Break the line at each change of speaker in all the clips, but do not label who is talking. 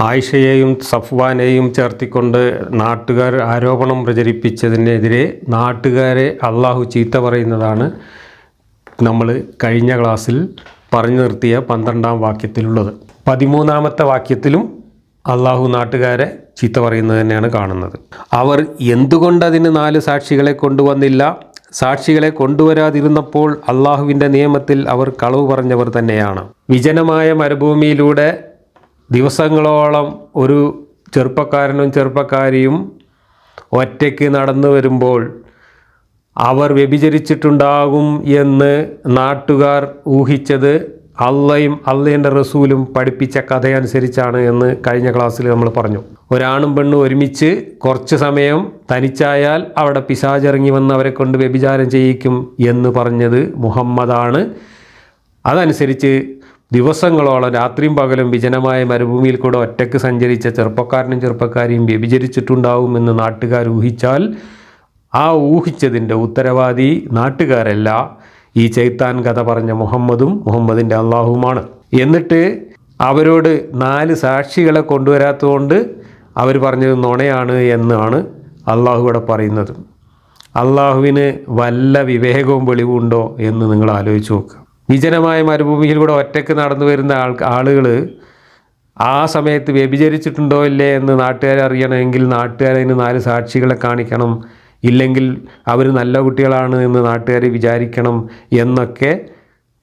ആയിഷയെയും സഫ്വാനെയും ചേർത്തിക്കൊണ്ട് നാട്ടുകാർ ആരോപണം പ്രചരിപ്പിച്ചതിനെതിരെ നാട്ടുകാരെ അള്ളാഹു ചീത്ത പറയുന്നതാണ് നമ്മൾ കഴിഞ്ഞ ക്ലാസ്സിൽ പറഞ്ഞു നിർത്തിയ പന്ത്രണ്ടാം വാക്യത്തിലുള്ളത്. പതിമൂന്നാമത്തെ വാക്യത്തിലും അള്ളാഹു നാട്ടുകാരെ ചീത്ത പറയുന്നത് തന്നെയാണ് കാണുന്നത്. അവർ എന്തുകൊണ്ടതിന് നാല് സാക്ഷികളെ കൊണ്ടുവന്നില്ല? സാക്ഷികളെ കൊണ്ടുവരാതിരുന്നപ്പോൾ അള്ളാഹുവിന്റെ നിയമത്തിൽ അവർ കളവ് പറഞ്ഞവർ തന്നെയാണ്. വിജനമായ മരുഭൂമിയിലൂടെ ദിവസങ്ങളോളം ഒരു ചെറുപ്പക്കാരനും ചെറുപ്പക്കാരിയും ഒറ്റയ്ക്ക് നടന്നു വരുമ്പോൾ അവർ വ്യഭിചരിച്ചിട്ടുണ്ടാകും എന്ന് നാട്ടുകാർ ഊഹിച്ചത് അള്ളയും അള്ളയുടെ റസൂലും പഠിപ്പിച്ച കഥയനുസരിച്ചാണ് എന്ന് കഴിഞ്ഞ ക്ലാസ്സിൽ നമ്മൾ പറഞ്ഞു. ഒരാണും പെണ്ണും ഒരുമിച്ച് കുറച്ച് സമയം തനിച്ചായാൽ അവിടെ പിശാചിറങ്ങി വന്ന് അവരെ കൊണ്ട് വ്യഭിചാരം ചെയ്യിക്കും എന്ന് പറഞ്ഞത് മുഹമ്മദാണ്. അതനുസരിച്ച് ദിവസങ്ങളോളം രാത്രിയും പകലും വിജനമായ മരുഭൂമിയിൽ കൂടെ ഒറ്റയ്ക്ക് സഞ്ചരിച്ച ചെറുപ്പക്കാരനും ചെറുപ്പക്കാരിയും വ്യഭിചരിച്ചിട്ടുണ്ടാവുമെന്ന് നാട്ടുകാർ ഊഹിച്ചാൽ ആ ഊഹിച്ചതിന്റെ ഉത്തരവാദി നാട്ടുകാരല്ല. ഈ ചൈത്താൻ കഥ പറഞ്ഞ മുഹമ്മദും മുഹമ്മദിന്റെ അള്ളാഹുമാണ് എന്നിട്ട് അവരോട് നാല് സാക്ഷികളെ കൊണ്ടുവരാത്തതുകൊണ്ട് അവർ പറഞ്ഞത് നുണയാണ് എന്നാണ് അള്ളാഹു ഇവിടെ പറയുന്നത്. അള്ളാഹുവിന് വല്ല വിവേകവും വെളിവുണ്ടോ എന്ന് നിങ്ങൾ ആലോചിച്ച് നോക്കുക. വിജനമായ മരുഭൂമിയിലൂടെ ഒറ്റയ്ക്ക് നടന്നു വരുന്ന ആൾ ആളുകൾ ആ സമയത്ത് വ്യഭിചരിച്ചിട്ടുണ്ടോ ഇല്ലേ എന്ന് നാട്ടുകാരെ അറിയണമെങ്കിൽ നാട്ടുകാരതിന് നാല് സാക്ഷികളെ കാണിക്കണം. ഇല്ലെങ്കിൽ അവർ നല്ല കുട്ടികളാണ് എന്ന് നാട്ടുകാർ വിചാരിക്കണം എന്നൊക്കെ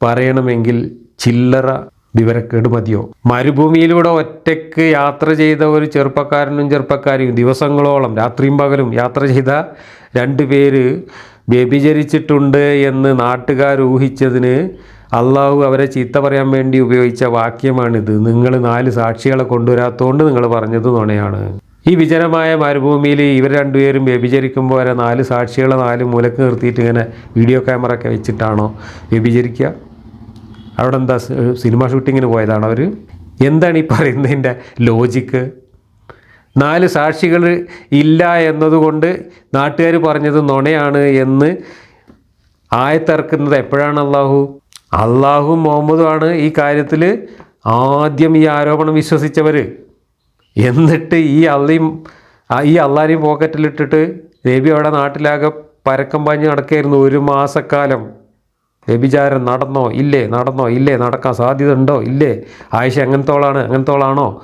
പറയണമെങ്കിൽ ചില്ലറ വിവരക്കേട് മതിയോ? മരുഭൂമിയിലൂടെ ഒറ്റയ്ക്ക് യാത്ര ചെയ്ത ഒരു ചെറുപ്പക്കാരനും ചെറുപ്പക്കാരിയും ദിവസങ്ങളോളം രാത്രിയും പകലും യാത്ര ചെയ്ത രണ്ട് പേര് വ്യഭിചരിച്ചിട്ടുണ്ട് എന്ന് നാട്ടുകാർ ഊഹിച്ചതിന് അള്ളാഹു അവരെ ചീത്ത പറയാൻ വേണ്ടി ഉപയോഗിച്ച വാക്യമാണിത്. നിങ്ങൾ നാല് സാക്ഷികളെ കൊണ്ടുവരാത്തതുകൊണ്ട് നിങ്ങൾ പറഞ്ഞത് നുണയാണ്. ഈ വിജനമായ മരുഭൂമിയിൽ ഇവർ രണ്ടുപേരും വ്യഭിചരിക്കുമ്പോൾ വരെ നാല് സാക്ഷികളെ നാല് മൂലക്ക് നിർത്തിയിട്ട് ഇങ്ങനെ വീഡിയോ ക്യാമറ ഒക്കെ വെച്ചിട്ടാണോ വ്യഭിചരിക്കുക അവിടെ എന്താ സിനിമ ഷൂട്ടിങ്ങിന് പോയതാണ് അവർ എന്താണ് ഈ പറയുന്നതിന്റെ ലോജിക്ക് നാല് സാക്ഷികൾ ഇല്ല എന്നതുകൊണ്ട് നാട്ടുകാർ പറഞ്ഞത് നുണയാണ് എന്ന് ആയത്തിറക്കുന്നത് എപ്പോഴാണ് അള്ളാഹു? അള്ളാഹു മുഹമ്മദുമാണ് ഈ കാര്യത്തിൽ ആദ്യം ഈ ആരോപണം വിശ്വസിച്ചവർ എന്നിട്ട് ഈ അള്ളയും ഈ അള്ളാരെയും പോക്കറ്റിലിട്ടിട്ട് നബി അവിടെ നാട്ടിലാകെ പരക്കം പാഞ്ഞ് നടക്കായിരുന്നു ഒരു മാസക്കാലം. വ്യഭിചാരം നടന്നോ? ഇല്ലേ? നടന്നോ? ഇല്ലേ? നടക്കാൻ സാധ്യത ഉണ്ടോ? ഇല്ലേ? ആയിഷ എങ്ങനത്തോളാണ്? എങ്ങനത്തോളാണോ?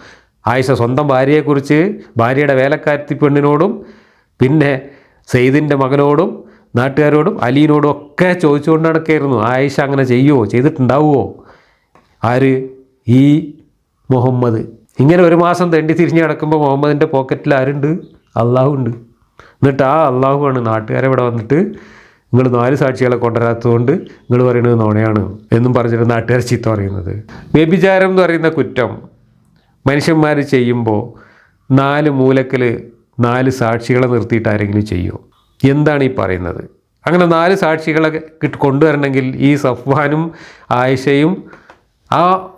ആയിഷ സ്വന്തം ഭാര്യയെക്കുറിച്ച് ഭാര്യയുടെ വേലക്കാരത്തി പെണ്ണിനോടും പിന്നെ സെയ്ദിന്റെ മകനോടും നാട്ടുകാരോടും അലീനോടും ഒക്കെ ചോദിച്ചുകൊണ്ട് നടക്കായിരുന്നു ആയിഷ അങ്ങനെ ചെയ്യുമോ ചെയ്തിട്ടുണ്ടാവുമോ ആര്? ഈ മുഹമ്മദ്. ഇങ്ങനെ ഒരു മാസം തെണ്ടി തിരിഞ്ഞ് നടക്കുമ്പോൾ മുഹമ്മദിന്റെ പോക്കറ്റിൽ ആരുണ്ട്? അള്ളാഹു ഉണ്ട് എന്നിട്ട് ആ അള്ളാഹുവാണ് നാട്ടുകാരെ ഇവിടെ വന്നിട്ട് നിങ്ങൾ നാല് സാക്ഷികളെ കൊണ്ടുവരാത്തതുകൊണ്ട് നിങ്ങൾ പറയുന്നത് നോണയാണ് എന്നും പറഞ്ഞിട്ട് നാട്ടുകാർ ചീത്ത പറയുന്നത്. വ്യഭിചാരം എന്ന് പറയുന്ന കുറ്റം മനുഷ്യന്മാർ ചെയ്യുമ്പോൾ നാല് മൂലക്കൽ നാല് സാക്ഷികളെ നിർത്തിയിട്ട് ആരെങ്കിലും ചെയ്യുമോ എന്താണ് ഈ പറയുന്നത്? അങ്ങനെ നാല് സാക്ഷികളെ കിട്ട് കൊണ്ടുവരണമെങ്കിൽ ഈ സഫ്വാനും ആയിഷയും ആ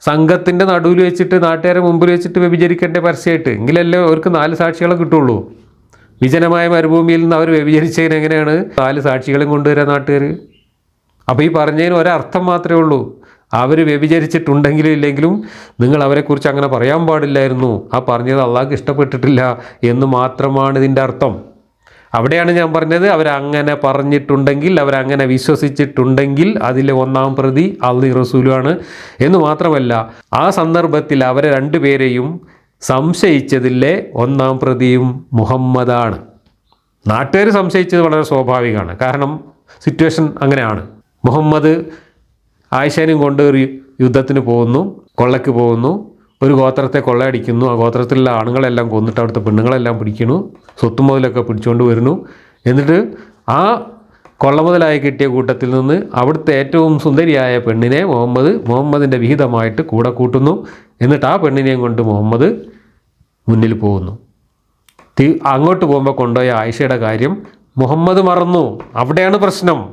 സംഘത്തിന്റെ നടുവിൽ വെച്ചിട്ട് നാട്ടുകാരെ മുമ്പിൽ വെച്ചിട്ട് വ്യഭിചരിക്കേണ്ട പരസ്യമായിട്ട്. എങ്കിലല്ലേ അവർക്ക് നാല് സാക്ഷികളെ കിട്ടുള്ളൂ. വിജനമായ മരുഭൂമിയിൽ നിന്ന് അവർ വ്യഭിചരിച്ചതിന് എങ്ങനെയാണ് നാല് സാക്ഷികളും കൊണ്ടുവരാൻ നാട്ടുകാർ അപ്പോൾ ഈ പറഞ്ഞതിന് ഒരർത്ഥം മാത്രമേ ഉള്ളൂ. അവർ വ്യഭിചരിച്ചിട്ടുണ്ടെങ്കിലും ഇല്ലെങ്കിലും നിങ്ങൾ അവരെക്കുറിച്ച് അങ്ങനെ പറയാൻ പാടില്ലായിരുന്നു. ആ പറഞ്ഞത് അള്ളാഹ്ക്ക് ഇഷ്ടപ്പെട്ടിട്ടില്ല എന്ന് മാത്രമാണ് ഇതിന്റെ അർത്ഥം. അവിടെയാണ് ഞാൻ പറഞ്ഞത്. അവരങ്ങനെ പറഞ്ഞിട്ടുണ്ടെങ്കിൽ അവരങ്ങനെ വിശ്വസിച്ചിട്ടുണ്ടെങ്കിൽ അതിലെ ഒന്നാം പ്രതി അള്ളി റസൂലുമാണ് എന്ന് മാത്രമല്ല ആ സന്ദർഭത്തിൽ അവരെ രണ്ടുപേരെയും സംശയിച്ചതിലെ ഒന്നാം പ്രതിയും മുഹമ്മദാണ്. നാട്ടുകാർ സംശയിച്ചത് വളരെ സ്വാഭാവികമാണ്. കാരണം സിറ്റുവേഷൻ അങ്ങനെയാണ്. മുഹമ്മദ് ആയിഷേനും കൊണ്ട് യുദ്ധത്തിന് പോകുന്നു കൊള്ളയ്ക്ക് പോകുന്നു. ഒരു ഗോത്രത്തെ കൊള്ളയടിക്കുന്നു. ആ ഗോത്രത്തിലുള്ള ആണുങ്ങളെല്ലാം കൊന്നിട്ട് അവിടുത്തെ പെണ്ണുങ്ങളെല്ലാം പിടിക്കുന്നു. സ്വത്ത് മുതലൊക്കെ പിടിച്ചുകൊണ്ട് വരുന്നു. എന്നിട്ട് ആ കൊള്ള കൊള്ളമുതലായി കിട്ടിയ കൂട്ടത്തിൽ നിന്ന് അവിടുത്തെ ഏറ്റവും സുന്ദരിയായ പെണ്ണിനെ മുഹമ്മദ് മുഹമ്മദിന്റെ വിഹിതമായിട്ട് കൂടെ കൂട്ടുന്നു. എന്നിട്ട് ആ പെണ്ണിനെയും കൊണ്ട് മുഹമ്മദ് മുന്നിൽ പോകുന്നു. അങ്ങോട്ട് പോകുമ്പോൾ കൊണ്ടുപോയ ആയിഷയുടെ കാര്യം മുഹമ്മദ് മറന്നു. അവിടെയാണ് പ്രശ്നം.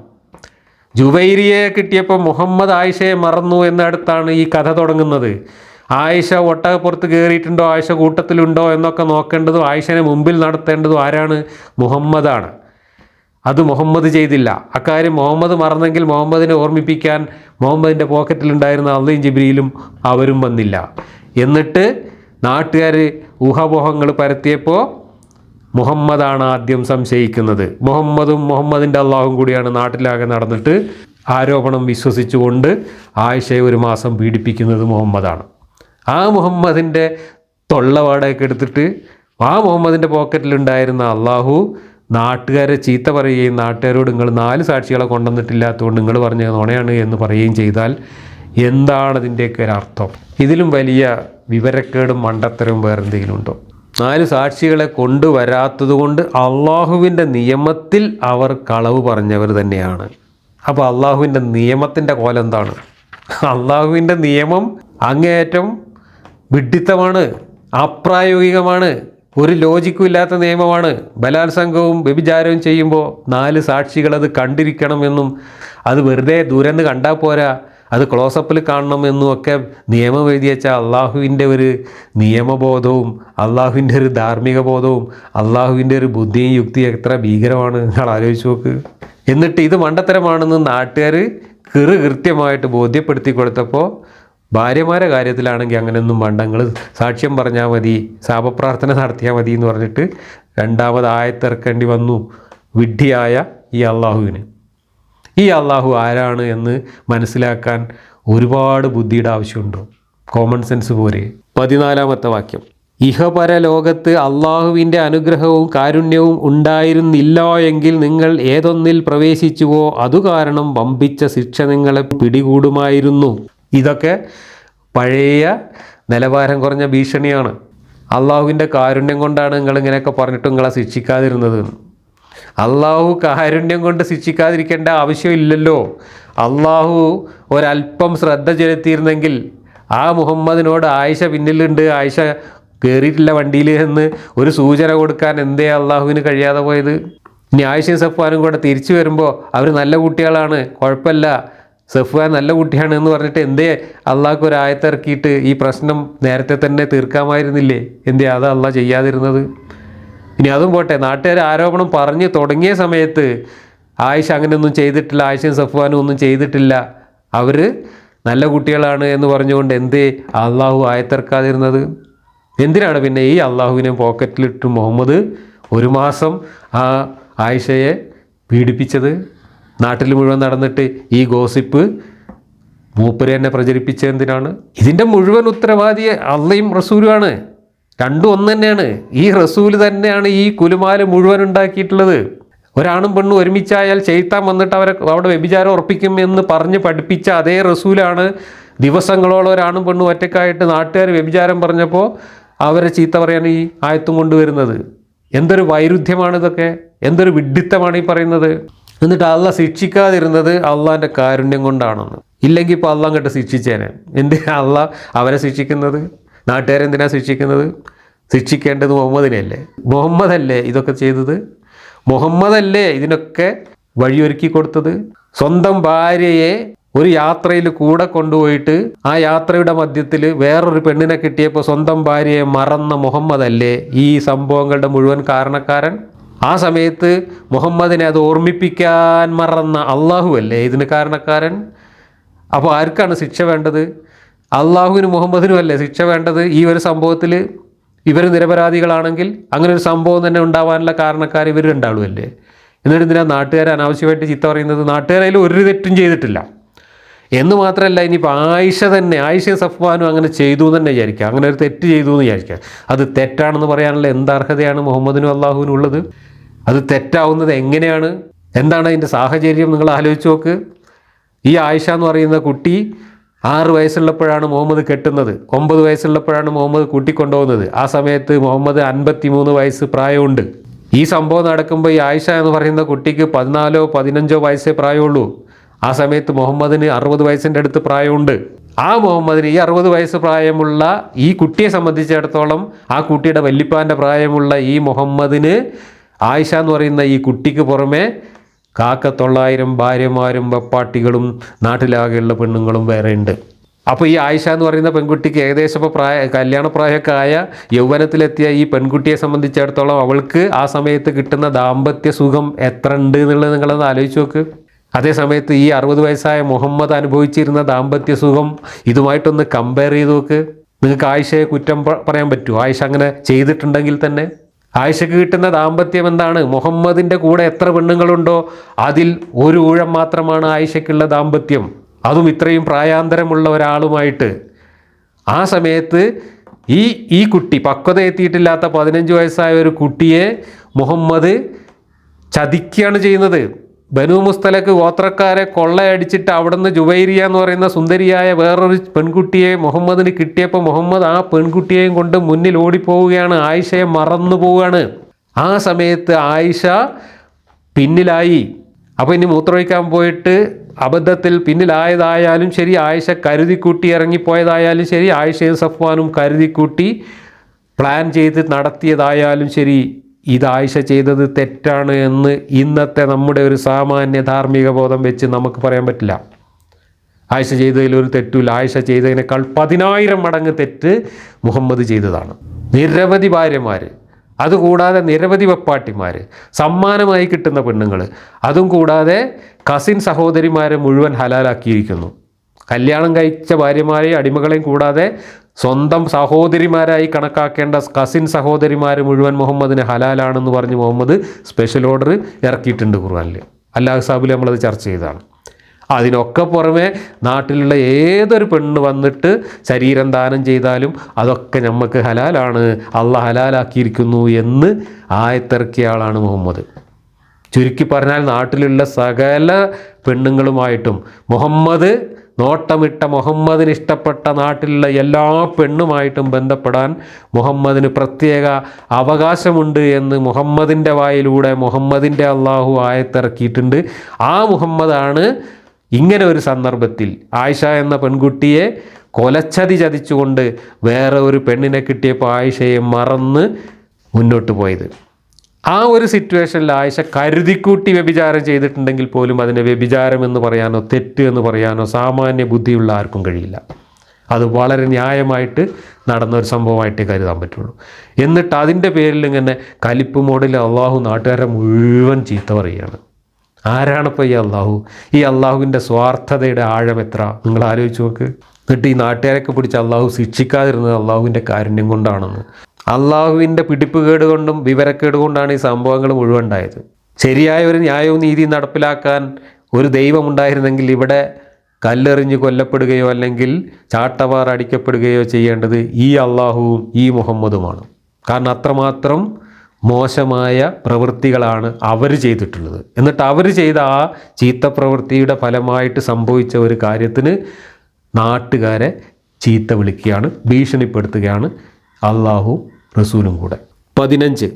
ജുബൈരിയെ കിട്ടിയപ്പോൾ മുഹമ്മദ് ആയിഷയെ മറന്നു എന്നടുത്താണ് ഈ കഥ തുടങ്ങുന്നത്. ആയിഷ ഒട്ടകപ്പുറത്ത് കയറിയിട്ടുണ്ടോ ആയിഷ കൂട്ടത്തിലുണ്ടോ? എന്നൊക്കെ നോക്കേണ്ടതും ആയിഷനെ മുമ്പിൽ നടത്തേണ്ടതും ആരാണ്? മുഹമ്മദാണ്. അത് മുഹമ്മദ് ചെയ്തില്ല. അക്കാര്യം മുഹമ്മദ് മറന്നെങ്കിൽ മുഹമ്മദിനെ ഓർമ്മിപ്പിക്കാൻ മുഹമ്മദിന്റെ പോക്കറ്റിലുണ്ടായിരുന്ന അള്ളയും ജിബ്രിയിലും അവരും വന്നില്ല. എന്നിട്ട് നാട്ടുകാർ ഊഹാപോഹങ്ങൾ പരത്തിയപ്പോൾ മുഹമ്മദാണ് ആദ്യം സംശയിക്കുന്നത്. മുഹമ്മദും മുഹമ്മദിന്റെ അള്ളാഹും കൂടിയാണ് നാട്ടിലാകെ നടന്നിട്ട് ആരോപണം വിശ്വസിച്ചുകൊണ്ട് ആയിഷയെ ഒരു മാസം പീഡിപ്പിക്കുന്നത് മുഹമ്മദാണ്. ആ മുഹമ്മദിന്റെ തൊള്ളവാടൊക്കെ എടുത്തിട്ട് ആ മുഹമ്മദിന്റെ പോക്കറ്റിലുണ്ടായിരുന്ന അള്ളാഹു നാട്ടുകാരെ ചീത്ത പറയുകയും നാട്ടുകാരോട് നിങ്ങൾ നാല് സാക്ഷികളെ കൊണ്ടുവന്നിട്ടില്ലാത്തതുകൊണ്ട് നിങ്ങൾ പറഞ്ഞ നുണയാണ് എന്ന് പറയുകയും ചെയ്താൽ എന്താണ് ഇതിന്റെയൊക്കെ ഒരു അർത്ഥം? ഇതിലും വലിയ വിവരക്കേടും മണ്ടത്തരവും വേറെ എന്തെങ്കിലും ഉണ്ടോ? നാല് സാക്ഷികളെ കൊണ്ടുവരാത്തത് കൊണ്ട് അള്ളാഹുവിന്റെ നിയമത്തിൽ അവർ കളവ് പറഞ്ഞവർ തന്നെയാണ്. അപ്പോൾ അള്ളാഹുവിന്റെ നിയമത്തിന്റെ കോലെന്താണ് അള്ളാഹുവിന്റെ നിയമം അങ്ങേയറ്റം വിഡ്ഢിത്തമാണ് അപ്രായോഗികമാണ് ഒരു ലോജിക്കും ഇല്ലാത്ത നിയമമാണ്. ബലാത്സംഗവും വ്യഭിചാരവും ചെയ്യുമ്പോൾ നാല് സാക്ഷികൾ അത് കണ്ടിരിക്കണമെന്നും അത് വെറുതെ ദൂരെന്ന് കണ്ടാൽ പോരാ അത് ക്ലോസപ്പിൽ കാണണമെന്നും ഒക്കെ നിയമം എഴുതി വെച്ചാൽ അള്ളാഹുവിന്റെ ഒരു നിയമബോധവും അള്ളാഹുവിന്റെ ഒരു ധാർമ്മിക ബോധവും അള്ളാഹുവിന്റെ ഒരു ബുദ്ധിയും യുക്തിയും എത്ര ഭീകരമാണ് നിങ്ങൾ ആലോചിച്ച് നോക്ക്. എന്നിട്ട് ഇത് മണ്ടത്തരമാണെന്ന് നാട്ടുകാർ കൃ കൃത്യമായിട്ട് ബോധ്യപ്പെടുത്തി കൊടുത്തപ്പോൾ ഭാര്യമാരെ കാര്യത്തിലാണെങ്കിൽ അങ്ങനെയൊന്നും വേണ്ട. നിങ്ങൾ സാക്ഷ്യം പറഞ്ഞാൽ മതി. ശാപപ്രാർത്ഥന നടത്തിയാൽ മതി എന്ന് പറഞ്ഞിട്ട് രണ്ടാമത് ആയത്തിറക്കേണ്ടി വന്നു. വിഡ്ഢിയായ ഈ അള്ളാഹുവിന്. ഈ അള്ളാഹു ആരാണ് എന്ന് മനസ്സിലാക്കാൻ ഒരുപാട് ബുദ്ധിയുടെ ആവശ്യമുണ്ടോ. കോമൺ സെൻസ് പോരെ. പതിനാലാമത്തെ വാക്യം. ഇഹപര ലോകത്ത് അള്ളാഹുവിന്റെ അനുഗ്രഹവും കാരുണ്യവും ഉണ്ടായിരുന്നില്ല എങ്കിൽ നിങ്ങൾ ഏതൊന്നിൽ പ്രവേശിച്ചുവോ അതുകാരണം വമ്പിച്ച ശിക്ഷ നിങ്ങളെ പിടികൂടുമായിരുന്നു. ഇതൊക്കെ പഴയ നിലവാരം കുറഞ്ഞ ഭീഷണിയാണ്. അള്ളാഹുവിന്റെ കാരുണ്യം കൊണ്ടാണ് നിങ്ങൾ ഇങ്ങനെയൊക്കെ പറഞ്ഞിട്ട് നിങ്ങളെ ശിക്ഷിക്കാതിരുന്നത്. അള്ളാഹു കാരുണ്യം കൊണ്ട് ശിക്ഷിക്കാതിരിക്കേണ്ട ആവശ്യമില്ലല്ലോ. അള്ളാഹു ഒരല്പം ശ്രദ്ധ ചെലുത്തിയിരുന്നെങ്കിൽ ആ മുഹമ്മദിനോട് ആയിഷ പിന്നിലുണ്ട്. ആയിഷ കയറിയിട്ടില്ല വണ്ടിയിൽ എന്ന് ഒരു സൂചന കൊടുക്കാൻ എന്തേ അള്ളാഹുവിന് കഴിയാതെ പോയത്. ഇനി ആയിഷയും സഫ്വാനും കൂടെ തിരിച്ചു വരുമ്പോൾ അവർ നല്ല കുട്ടികളാണ്. കുഴപ്പമില്ല. സഫ്വാൻ നല്ല കുട്ടിയാണ് എന്ന് പറഞ്ഞിട്ട് എന്തേ അള്ളാഹ്ക്ക് ഒരു ആയത്തിറക്കിയിട്ട് ഈ പ്രശ്നം നേരത്തെ തന്നെ തീർക്കാമായിരുന്നില്ലേ? എന്തേ അത് അള്ളാഹ് ചെയ്യാതിരുന്നത്? ഇനി അതും പോട്ടെ നാട്ടുകാർ ആരോപണം പറഞ്ഞ് തുടങ്ങിയ സമയത്ത് ആയിഷ അങ്ങനെയൊന്നും ചെയ്തിട്ടില്ല ആയിഷയും സഫ്വാനും ഒന്നും ചെയ്തിട്ടില്ല. അവർ നല്ല കുട്ടികളാണ് എന്ന് പറഞ്ഞുകൊണ്ട് എന്തേ അള്ളാഹു ആയത്തിറക്കാതിരുന്നത്? എന്തിനാണ് പിന്നെ ഈ അള്ളാഹുവിനെ പോക്കറ്റിലിട്ട് മുഹമ്മദ് ഒരു മാസം ആ ആയിഷയെ പീഡിപ്പിച്ചത്? നാട്ടിൽ മുഴുവൻ നടന്നിട്ട് ഈ ഗോസിപ്പ് മൂപ്പര് തന്നെ പ്രചരിപ്പിച്ചെന്തിനാണ് ഇതിന്റെ മുഴുവൻ ഉത്തരവാദി അള്ളയും റസൂലുമാണ്. രണ്ടും ഒന്ന് തന്നെയാണ്. ഈ റസൂൽ തന്നെയാണ് ഈ കുലുമാല മുഴുവൻ ഉണ്ടാക്കിയിട്ടുള്ളത്. ഒരാണും പെണ്ണും ഒരുമിച്ചായാൽ ചെയ്ത്താൻ വന്നിട്ട് അവരെ അവിടെ വ്യഭിചാരം ഉറപ്പിക്കും എന്ന് പറഞ്ഞ് പഠിപ്പിച്ച അതേ റസൂലാണ് ദിവസങ്ങളോളം ഒരാണും പെണ്ണും ഒറ്റക്കായിട്ട് നാട്ടുകാർ വ്യഭിചാരം പറഞ്ഞപ്പോൾ അവരെ ചീത്ത പറയാൻ ഈ ആയത്തും കൊണ്ടുവരുന്നത്. എന്തൊരു വൈരുദ്ധ്യമാണ് ഇതൊക്കെ? എന്തൊരു വിഡ്ഢിത്തമാണ് ഈ പറയുന്നത്? എന്നിട്ട് അള്ള ശിക്ഷിക്കാതിരുന്നത് അള്ളാന്റെ കാരുണ്യം കൊണ്ടാണെന്ന്. ഇല്ലെങ്കിൽ ഇപ്പോൾ അള്ള അങ്ങോട്ട് ശിക്ഷിച്ചേനെ. എന്തിനാ അള്ള അവരെ ശിക്ഷിക്കുന്നത്? നാട്ടുകാരെന്തിനാ ശിക്ഷിക്കുന്നത്? ശിക്ഷിക്കേണ്ടത് മുഹമ്മദിനെയല്ലേ? മുഹമ്മദല്ലേ ഇതൊക്കെ ചെയ്തത്? മുഹമ്മദല്ലേ ഇതിനൊക്കെ വഴിയൊരുക്കി കൊടുത്തത്? സ്വന്തം ഭാര്യയെ ഒരു യാത്രയിൽ കൂടെ കൊണ്ടുപോയിട്ട് ആ യാത്രയുടെ മധ്യത്തിൽ വേറൊരു പെണ്ണിനെ കിട്ടിയപ്പോൾ സ്വന്തം ഭാര്യയെ മറന്ന മുഹമ്മദല്ലേ ഈ സംഭവങ്ങളുടെ മുഴുവൻ കാരണക്കാരൻ? ആ സമയത്ത് മുഹമ്മദിനെ അത് ഓർമ്മിപ്പിക്കാൻ മറന്ന അള്ളാഹു അല്ലേ ഇതിന് കാരണക്കാരൻ? അപ്പോൾ ആർക്കാണ് ശിക്ഷ വേണ്ടത്? അള്ളാഹുവിനും മുഹമ്മദിനും അല്ലേ ശിക്ഷ വേണ്ടത്? ഈ ഒരു സംഭവത്തിൽ ഇവർ നിരപരാധികളാണെങ്കിൽ അങ്ങനെ ഒരു സംഭവം തന്നെ ഉണ്ടാവാനുള്ള കാരണക്കാർ ഇവർ രണ്ടാളും അല്ലേ എന്നിട്ട് എന്തിനാ നാട്ടുകാരെ അനാവശ്യമായിട്ട് ചിത്ത പറയുന്നത്? നാട്ടുകാരായാൽ ഒരു തെറ്റും ചെയ്തിട്ടില്ല. എന്ന് മാത്രമല്ല ഇനിയിപ്പോൾ ആയിഷ തന്നെ ആയിഷയും സഫ്വാനും അങ്ങനെ ചെയ്തു എന്ന് തന്നെ വിചാരിക്കുക. അങ്ങനെ ഒരു തെറ്റ് ചെയ്തു എന്ന് വിചാരിക്കുക. അത് തെറ്റാണെന്ന് പറയാനുള്ള എന്ത് അർഹതയാണ് മുഹമ്മദിനും അള്ളാഹുവിനും ഉള്ളത്? അത് തെറ്റാവുന്നത് എങ്ങനെയാണ്? എന്താണ് അതിന്റെ സാഹചര്യം? നിങ്ങൾ ആലോചിച്ച് നോക്ക്. ഈ ആയിഷ എന്ന് പറയുന്ന കുട്ടി ആറ് വയസ്സുള്ളപ്പോഴാണ് മുഹമ്മദ് കെട്ടുന്നത്. ഒമ്പത് വയസ്സുള്ളപ്പോഴാണ് മുഹമ്മദ് കൂട്ടിക്കൊണ്ടുപോകുന്നത്. ആ സമയത്ത് മുഹമ്മദ് അൻപത്തി മൂന്ന് വയസ്സ് പ്രായമുണ്ട്. ഈ സംഭവം നടക്കുമ്പോൾ ഈ ആയിഷ എന്ന് പറയുന്ന കുട്ടിക്ക് പതിനാലോ പതിനഞ്ചോ വയസ്സേ പ്രായമുള്ളൂ. ആ സമയത്ത് മുഹമ്മദിന് അറുപത് വയസ്സിന്റെ അടുത്ത് പ്രായമുണ്ട്. ആ മുഹമ്മദിന് ഈ അറുപത് വയസ്സ് പ്രായമുള്ള ഈ കുട്ടിയെ സംബന്ധിച്ചിടത്തോളം ആ കുട്ടിയുടെ വല്ലിപ്പാന്റെ പ്രായമുള്ള ഈ മുഹമ്മദിന് ആയിഷ എന്ന് പറയുന്ന ഈ കുട്ടിക്ക് പുറമേ കാക്ക തൊള്ളായിരം ഭാര്യമാരും വെപ്പാട്ടികളും നാട്ടിലാകെയുള്ള പെണ്ണുങ്ങളും വേറെ ഉണ്ട്. അപ്പോൾ ഈ ആയിഷ എന്ന് പറയുന്ന പെൺകുട്ടിക്ക് ഏകദേശം ഇപ്പോൾ പ്രായ കല്യാണപ്രായമൊക്കെ ആയ യൗവനത്തിലെത്തിയ ഈ പെൺകുട്ടിയെ സംബന്ധിച്ചിടത്തോളം അവൾക്ക് ആ സമയത്ത് കിട്ടുന്ന ദാമ്പത്യ സുഖം എത്ര ഉണ്ട് എന്നുള്ളത് നിങ്ങളൊന്ന് ആലോചിച്ച് നോക്ക്. അതേ സമയത്ത് ഈ അറുപത് വയസ്സായ മുഹമ്മദ് അനുഭവിച്ചിരുന്ന ദാമ്പത്യ സുഖം ഇതുമായിട്ടൊന്ന് കമ്പയർ ചെയ്ത് നോക്ക്. നിങ്ങൾക്ക് ആയിഷയെ കുറ്റം പറയാൻ പറ്റുമോ ആയിഷ അങ്ങനെ ചെയ്തിട്ടുണ്ടെങ്കിൽ തന്നെ? ആയിഷക്ക് കിട്ടുന്ന ദാമ്പത്യം എന്താണ്? മുഹമ്മദിന്റെ കൂടെ എത്ര പെണ്ണുങ്ങളുണ്ടോ? അതിൽ ഒരു ഊഴം മാത്രമാണ് ആയിഷയ്ക്കുള്ള ദാമ്പത്യം. അതും ഇത്രയും പ്രായാന്തരമുള്ള ഒരാളുമായിട്ട്. ആ സമയത്ത് ഈ ഈ കുട്ടി പക്വത എത്തിയിട്ടില്ലാത്ത പതിനഞ്ച് വയസ്സായ ഒരു കുട്ടിയെ മുഹമ്മദ് ചതിക്കുകയാണ് ചെയ്യുന്നത്. ബനു മുസ്തലക്ക് ഗോത്രക്കാരെ കൊള്ളയടിച്ചിട്ട് അവിടുന്ന് ജുവൈരിയ എന്ന് പറയുന്ന സുന്ദരിയായ വേറൊരു പെൺകുട്ടിയെ മുഹമ്മദിന് കിട്ടിയപ്പോൾ മുഹമ്മദ് ആ പെൺകുട്ടിയെയും കൊണ്ട് മുന്നിൽ ഓടിപ്പോവുകയാണ്. ആയിഷയെ മറന്നു പോവുകയാണ്. ആ സമയത്ത് ആയിഷ പിന്നിലായി. അപ്പോൾ ഇനി മൂത്രമൊഴിക്കാൻ പോയിട്ട് അബദ്ധത്തിൽ പിന്നിലായതായാലും ശരി ആയിഷ കരുതിക്കൂട്ടി ഇറങ്ങിപ്പോയതായാലും ശരി ആയിഷയും സഫ്വാനും കരുതിക്കൂട്ടി പ്ലാൻ ചെയ്ത് നടത്തിയതായാലും ശരി. ഇത് ആയിഷ ചെയ്തത് തെറ്റാണ് എന്ന് ഇന്നത്തെ നമ്മുടെ ഒരു സാമാന്യ ധാർമ്മിക ബോധം വെച്ച് നമുക്ക് പറയാൻ പറ്റില്ല. ആയിഷ ചെയ്തതിൽ ഒരു തെറ്റുമില്ല ആയിഷ ചെയ്തതിനേക്കാൾ പതിനായിരം മടങ്ങ് തെറ്റ് മുഹമ്മദ് ചെയ്തതാണ്. നിരവധി ഭാര്യമാർ അതുകൂടാതെ നിരവധി വെപ്പാട്ടിമാർ സമ്മാനമായി കിട്ടുന്ന പെണ്ണുങ്ങൾ അതും കൂടാതെ കസിൻ സഹോദരിമാരെ മുഴുവൻ ഹലാലാക്കിയിരിക്കുന്നു. കല്യാണം കഴിച്ച ഭാര്യമാരെയും അടിമകളെയും കൂടാതെ സ്വന്തം സഹോദരിമാരായി കണക്കാക്കേണ്ട കസിൻ സഹോദരിമാർ മുഴുവൻ മുഹമ്മദിന് ഹലാലാണെന്ന് പറഞ്ഞ് മുഹമ്മദ് സ്പെഷ്യൽ ഓർഡർ ഇറക്കിയിട്ടുണ്ട് ഖുർആനിൽ അല്ലാഹ് സാബിൽ നമ്മളത് ചർച്ച ചെയ്തതാണ്. അതിനൊക്കെ പുറമെ നാട്ടിലുള്ള ഏതൊരു പെണ്ണ് വന്നിട്ട് ശരീരം ദാനം ചെയ്താലും അതൊക്കെ നമുക്ക് ഹലാലാണ് അള്ളാഹ് ഹലാലാക്കിയിരിക്കുന്നു എന്ന് ആയത്തിറക്കിയ ആളാണ് മുഹമ്മദ്. ചുരുക്കി പറഞ്ഞാൽ നാട്ടിലുള്ള സകല പെണ്ണുങ്ങളുമായിട്ടും മുഹമ്മദ് നോട്ടമിട്ട മുഹമ്മദിന് ഇഷ്ടപ്പെട്ട നാട്ടിലുള്ള എല്ലാ പെണ്ണുമായിട്ടും ബന്ധപ്പെടാൻ മുഹമ്മദിന് പ്രത്യേക അവകാശമുണ്ട് എന്ന് മുഹമ്മദിന്റെ വായിലൂടെ മുഹമ്മദിന്റെ അള്ളാഹു ആയത്തിറക്കിയിട്ടുണ്ട്. ആ മുഹമ്മദാണ് ഇങ്ങനെ ഒരു സന്ദർഭത്തിൽ ആയിഷ എന്ന പെൺകുട്ടിയെ കൊലച്ചതി ചതിച്ചുകൊണ്ട് വേറെ ഒരു പെണ്ണിനെ കിട്ടിയപ്പോൾ ആയിഷയെ മറന്ന് മുന്നോട്ട് പോയത്. ആ ഒരു സിറ്റുവേഷനിൽ ആയിഷ കരുതിക്കൂട്ടി വ്യഭിചാരം ചെയ്തിട്ടുണ്ടെങ്കിൽ പോലും അതിനെ വ്യഭിചാരം എന്ന് പറയാനോ തെറ്റ് എന്ന് പറയാനോ സാമാന്യ ബുദ്ധിയുള്ള ആർക്കും കഴിയില്ല. അത് വളരെ ന്യായമായിട്ട് നടന്ന ഒരു സംഭവമായിട്ടേ കരുതാൻ പറ്റുള്ളൂ. എന്നിട്ട് അതിന്റെ പേരിൽ ഇങ്ങനെ കലിപ്പ് മോഡിൽ അള്ളാഹു നാട്ടുകാരെ മുഴുവൻ ചീത്ത പറയുകയാണ്. ആരാണിപ്പോൾ ഈ അള്ളാഹു? ഈ അള്ളാഹുവിന്റെ സ്വാർത്ഥതയുടെ ആഴം എത്ര? നിങ്ങൾ ആലോചിച്ച് നോക്ക്. എന്നിട്ട് ഈ നാട്ടുകാരൊക്കെ പിടിച്ച് അള്ളാഹു ശിക്ഷിക്കാതിരുന്നത് അള്ളാഹുവിന്റെ കാരുണ്യം കൊണ്ടാണെന്ന്. അള്ളാഹുവിന്റെ പിടിപ്പുകേട് കൊണ്ടും വിവരക്കേട് കൊണ്ടാണ് ഈ സംഭവങ്ങൾ മുഴുവൻ ഉണ്ടായത്. ശരിയായ ഒരു ന്യായവും നീതിയും നടപ്പിലാക്കാൻ ഒരു ദൈവം ഉണ്ടായിരുന്നെങ്കിൽ ഇവിടെ കല്ലെറിഞ്ഞ് കൊല്ലപ്പെടുകയോ അല്ലെങ്കിൽ ചാട്ടവാർ അടിക്കപ്പെടുകയോ ചെയ്യേണ്ടത് ഈ അള്ളാഹുവും ഈ മുഹമ്മദുമാണ്. കാരണം അത്രമാത്രം മോശമായ പ്രവൃത്തികളാണ് അവർ ചെയ്തിട്ടുള്ളത്. എന്നിട്ട് അവർ ചെയ്ത ആ ചീത്ത പ്രവൃത്തിയുടെ ഫലമായിട്ട് സംഭവിച്ച ഒരു കാര്യത്തിന് നാട്ടുകാരെ ചീത്ത വിളിക്കുകയാണ് ഭീഷണിപ്പെടുത്തുകയാണ് അള്ളാഹു റസൂലും കൂടെ. പതിനഞ്ച്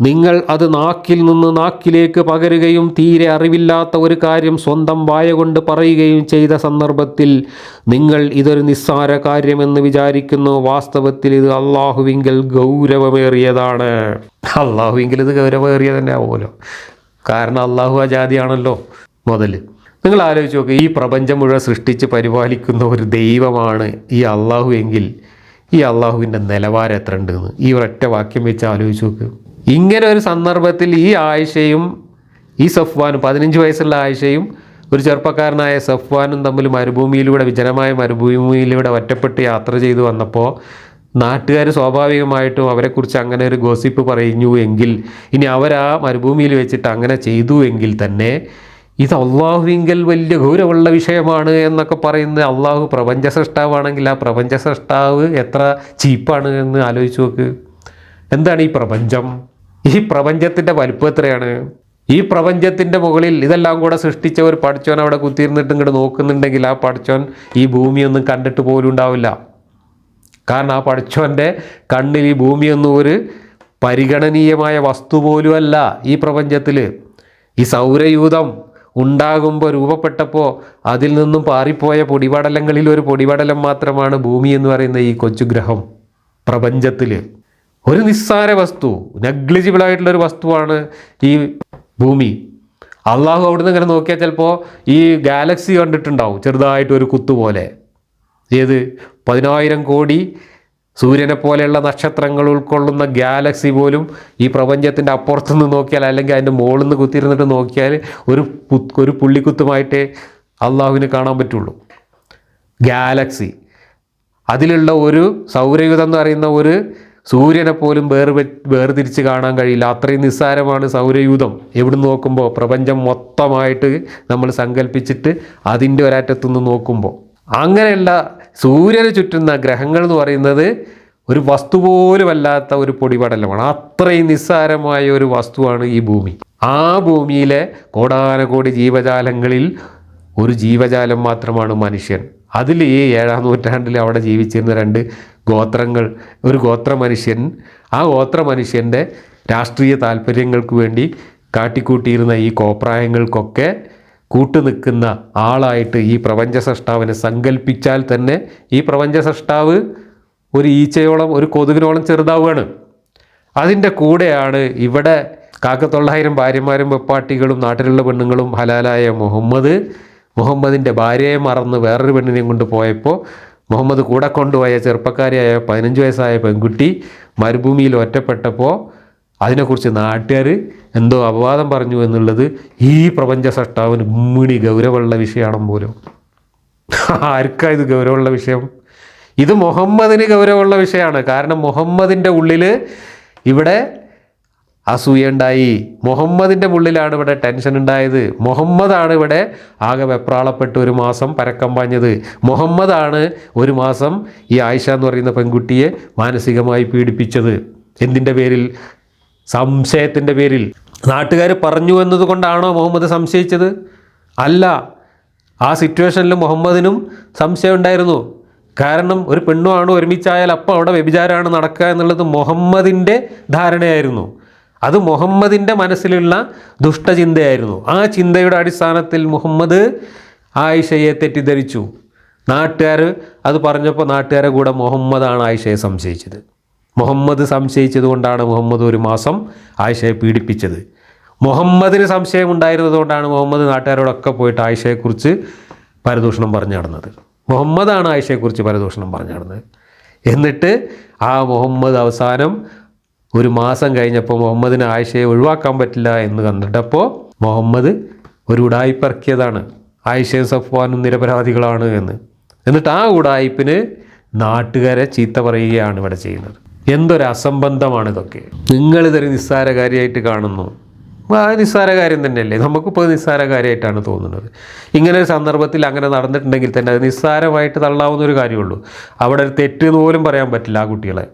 നിങ്ങൾ അത് നാക്കിൽ നിന്ന് നാക്കിലേക്ക് പകരുകയും തീരെ അറിവില്ലാത്ത ഒരു കാര്യം സ്വന്തം വായ കൊണ്ട് പറയുകയും ചെയ്ത സന്ദർഭത്തിൽ നിങ്ങൾ ഇതൊരു നിസ്സാര കാര്യമെന്ന് വിചാരിക്കുന്നു. വാസ്തവത്തിൽ ഇത് അള്ളാഹുവിങ്കൽ ഗൗരവമേറിയതാണ്. അള്ളാഹുവിങ്കൽ ഇത് ഗൗരവമേറിയ തന്നെ ആവുമല്ലോ കാരണം അള്ളാഹു ആ ജാതിയാണല്ലോ മുതൽ നിങ്ങൾ ആലോചിച്ച് നോക്കുക ഈ പ്രപഞ്ചം മുഴുവൻ സൃഷ്ടിച്ച് പരിപാലിക്കുന്ന ഒരു ദൈവമാണ് ഈ അള്ളാഹു എങ്കിൽ ഈ അള്ളാഹുവിന്റെ നിലവാരം എത്ര ഉണ്ടെന്ന് ഈ ഒരൊറ്റ വാക്യം വെച്ച് ആലോചിച്ച് നോക്ക്. ഇങ്ങനെ ഒരു സന്ദർഭത്തിൽ ഈ ആയിഷയും ഈ സഫ്വാനും പതിനഞ്ച് വയസ്സുള്ള ആയിഷയും ഒരു ചെറുപ്പക്കാരനായ സഫ്വാനും തമ്മിൽ മരുഭൂമിയിലൂടെ വിജനമായ മരുഭൂമിയിലൂടെ ഒറ്റപ്പെട്ട് യാത്ര ചെയ്തു വന്നപ്പോൾ നാട്ടുകാർ സ്വാഭാവികമായിട്ടും അവരെക്കുറിച്ച് അങ്ങനെ ഒരു ഗോസിപ്പ് പറയുന്നു എങ്കിൽ ഇനി അവരാ മരുഭൂമിയിൽ വെച്ചിട്ട് അങ്ങനെ ചെയ്തു എങ്കിൽ തന്നെ ഇത് അള്ളാഹുവിങ്കൽ വലിയ ഗൗരവമുള്ള വിഷയമാണ് എന്നൊക്കെ പറയുന്ന അള്ളാഹു പ്രപഞ്ച സൃഷ്ടാവാണെങ്കിൽ ആ പ്രപഞ്ച സൃഷ്ടാവ് എത്ര ചീപ്പാണ് എന്ന് ആലോചിച്ച് നോക്ക്. എന്താണ് ഈ പ്രപഞ്ചം? ഈ പ്രപഞ്ചത്തിന്റെ വലുപ്പം എത്രയാണ്? ഈ പ്രപഞ്ചത്തിന്റെ മുകളിൽ ഇതെല്ലാം കൂടെ സൃഷ്ടിച്ച ഒരു പഠിച്ചോൻ അവിടെ കുത്തിയിരുന്നിട്ട് ഇങ്ങോട്ട് നോക്കുന്നുണ്ടെങ്കിൽ ആ പഠിച്ചോൻ ഈ ഭൂമിയൊന്നും കണ്ടിട്ട് പോലും ഉണ്ടാവില്ല. കാരണം ആ പഠിച്ചോന്റെ കണ്ണിൽ ഈ ഭൂമിയൊന്നും ഒരു പരിഗണനീയമായ വസ്തു പോലുമല്ല ഈ പ്രപഞ്ചത്തിൽ. ഈ സൗരയൂഥം ഉണ്ടാകുമ്പോൾ രൂപപ്പെട്ടപ്പോൾ അതിൽ നിന്നും പാറിപ്പോയ പൊടിപടലങ്ങളിൽ ഒരു പൊടിപടലം മാത്രമാണ് ഭൂമി എന്ന് പറയുന്ന ഈ കൊച്ചു ഗ്രഹം പ്രപഞ്ചത്തിൽ ഒരു നിസ്സാര വസ്തു നെഗ്ലിജിബിൾ ആയിട്ടുള്ള ഒരു വസ്തുവാണ് ഈ ഭൂമി. അള്ളാഹു അവിടുന്ന് ഇങ്ങനെ നോക്കിയാൽ ചിലപ്പോൾ ഈ ഗാലക്സി കണ്ടിട്ടുണ്ടാവും ചെറുതായിട്ട് ഒരു കുത്തു പോലെ. ഏത്? പതിനായിരം കോടി സൂര്യനെ പോലെയുള്ള നക്ഷത്രങ്ങൾ ഉൾക്കൊള്ളുന്ന ഗാലക്സി പോലും ഈ പ്രപഞ്ചത്തിന്റെ അപ്പുറത്തുനിന്ന് നോക്കിയാൽ അല്ലെങ്കിൽ അതിന്റെ മുകളിൽ നിന്ന് കുത്തിയിരുന്നിട്ട് നോക്കിയാൽ ഒരു ഒരു പുള്ളിക്കുത്തുമായിട്ടേ അള്ളാഹുവിന് കാണാൻ പറ്റുള്ളൂ. ഗാലക്സി അതിലുള്ള ഒരു സൗരയുധം എന്ന് പറയുന്ന ഒരു സൂര്യനെ പോലും വേർ വേർതിരിച്ച് കാണാൻ കഴിയില്ല. അത്രയും നിസ്സാരമാണ് സൗരയൂഥം. എവിടെ നോക്കുമ്പോൾ പ്രപഞ്ചം മൊത്തമായിട്ട് നമ്മൾ സങ്കല്പിച്ചിട്ട് അതിന്റെ ഒരറ്റത്തുനിന്ന് നോക്കുമ്പോൾ. അങ്ങനെയുള്ള സൂര്യന് ചുറ്റുന്ന ഗ്രഹങ്ങൾ എന്ന് പറയുന്നത് ഒരു വസ്തു പോലുമല്ലാത്ത ഒരു പൊടിപടലമാണ്. അത്രയും നിസ്സാരമായ ഒരു വസ്തുവാണ് ഈ ഭൂമി. ആ ഭൂമിയിലെ കോടാനകോടി ജീവജാലങ്ങളിൽ ഒരു ജീവജാലം മാത്രമാണ് മനുഷ്യൻ. അതിൽ ഈ ഏഴാം നൂറ്റാണ്ടിൽ അവിടെ ജീവിച്ചിരുന്ന രണ്ട് ഗോത്രങ്ങൾ ഒരു ഗോത്ര മനുഷ്യൻ ആ ഗോത്ര മനുഷ്യന്റെ രാഷ്ട്രീയ താല്പര്യങ്ങൾക്ക് വേണ്ടി കാട്ടിക്കൂട്ടിയിരുന്ന ഈ കോപ്രായങ്ങൾക്കൊക്കെ കൂട്ടുനിൽക്കുന്ന ആളായിട്ട് ഈ പ്രപഞ്ച സൃഷ്ടാവിനെ സങ്കല്പിച്ചാൽ തന്നെ ഈ പ്രപഞ്ച സൃഷ്ടാവ് ഒരു ഈച്ചയോളം ഒരു കൊതുകിനോളം ചെറുതാവുകയാണ്. അതിന്റെ കൂടെയാണ് ഇവിടെ കാക്കത്തൊള്ളായിരം ഭാര്യമാരും വെപ്പാട്ടികളും നാട്ടിലുള്ള പെണ്ണുങ്ങളും ഹലാലായ മുഹമ്മദ്. മുഹമ്മദിന്റെ ഭാര്യയെ മറന്ന് വേറൊരു പെണ്ണിനെയും കൊണ്ട് പോയപ്പോൾ മുഹമ്മദ് കൂടെ കൊണ്ടുപോയ ചെറുപ്പക്കാരിയായ പതിനഞ്ച് വയസ്സായ പെൺകുട്ടി മരുഭൂമിയിൽ ഒറ്റപ്പെട്ടപ്പോൾ അതിനെക്കുറിച്ച് നാട്ടുകാർ എന്തോ അപവാദം പറഞ്ഞു എന്നുള്ളത് ഈ പ്രപഞ്ച സൃഷ്ടാവിന് ഉമ്മിണി ഗൗരവമുള്ള വിഷയമാണ് പോലും. ആർക്കാ ഇത് ഗൗരവമുള്ള വിഷയം? ഇത് മുഹമ്മദിന് ഗൗരവമുള്ള വിഷയമാണ്. കാരണം മുഹമ്മദിന്റെ ഉള്ളിൽ ഇവിടെ അസൂയുണ്ടായി മുഹമ്മദിന്റെ ഉള്ളിലാണ് ഇവിടെ ടെൻഷൻ ഉണ്ടായത്. മുഹമ്മദാണ് ഇവിടെ ആകെ വെപ്രാളപ്പെട്ട് ഒരു മാസം പരക്കം പാഞ്ഞത്. മുഹമ്മദാണ് ഒരു മാസം ഈ ആയിഷ എന്ന് പറയുന്ന പെൺകുട്ടിയെ മാനസികമായി പീഡിപ്പിച്ചത്. എന്തിന്റെ പേരിൽ? സംശയത്തിന്റെ പേരിൽ. നാട്ടുകാർ പറഞ്ഞു എന്നതുകൊണ്ടാണോ മുഹമ്മദ് സംശയിച്ചത്? അല്ല. ആ സിറ്റുവേഷനിൽ മുഹമ്മദിനും സംശയം ഉണ്ടായിരുന്നു. കാരണം ഒരു പെണ്ണുമാണ് ഒരുമിച്ചായാൽ അപ്പം അവിടെ വ്യഭിചാരമാണ് നടക്കുക എന്നുള്ളത് മുഹമ്മദിന്റെ ധാരണയായിരുന്നു. അത് മുഹമ്മദിന്റെ മനസ്സിലുള്ള ദുഷ്ടചിന്തയായിരുന്നു. ആ ചിന്തയുടെ അടിസ്ഥാനത്തിൽ മുഹമ്മദ് ആയിഷയെ തെറ്റിദ്ധരിച്ചു. നാട്ടുകാർ അത് പറഞ്ഞപ്പോൾ നാട്ടുകാരെ കൂടെ മുഹമ്മദാണ് ആയിഷയെ സംശയിച്ചത്. മുഹമ്മദ് സംശയിച്ചതുകൊണ്ടാണ് മുഹമ്മദ് ഒരു മാസം ആയിഷയെ പീഡിപ്പിച്ചത്. മുഹമ്മദിന് സംശയം ഉണ്ടായിരുന്നത് കൊണ്ടാണ് മുഹമ്മദ് നാട്ടുകാരോടൊക്കെ പോയിട്ട് ആയിഷയെക്കുറിച്ച് പരദൂഷണം പറഞ്ഞു നടന്നത്. മുഹമ്മദാണ് ആയിഷയെക്കുറിച്ച് പരദൂഷണം പറഞ്ഞു നടന്നത്. എന്നിട്ട് ആ മുഹമ്മദ് അവസാനം ഒരു മാസം കഴിഞ്ഞപ്പോൾ മുഹമ്മദിന് ആയിഷയെ ഒഴിവാക്കാൻ പറ്റില്ല എന്ന് കണ്ടിട്ടപ്പോൾ മുഹമ്മദ് ഒരു ഉടായിപ്പിറക്കിയതാണ്. ആയിഷയും സഫ്വാനും നിരപരാധികളാണ് എന്ന്. എന്നിട്ട് ആ ഉടായിപ്പിന് നാട്ടുകാരെ ചീത്ത പറയുകയാണ് ഇവിടെ ചെയ്യുന്നത്. എന്തൊരു അസംബന്ധമാണ് ഇതൊക്കെ? നിങ്ങളിതൊരു നിസ്സാര കാര്യമായിട്ട് കാണുന്നു. ആ നിസ്സാര കാര്യം തന്നെയല്ലേ? നമുക്കിപ്പോൾ നിസ്സാര കാര്യമായിട്ടാണ് തോന്നുന്നത്. ഇങ്ങനെ ഒരു സന്ദർഭത്തിൽ അങ്ങനെ നടന്നിട്ടുണ്ടെങ്കിൽ തന്നെ അത് നിസ്സാരമായിട്ട് തള്ളാവുന്ന ഒരു കാര്യമുള്ളൂ. അവിടെ ഒരു തെറ്റ് എന്ന് പോലും പറയാൻ പറ്റില്ല ആ കുട്ടികളെ.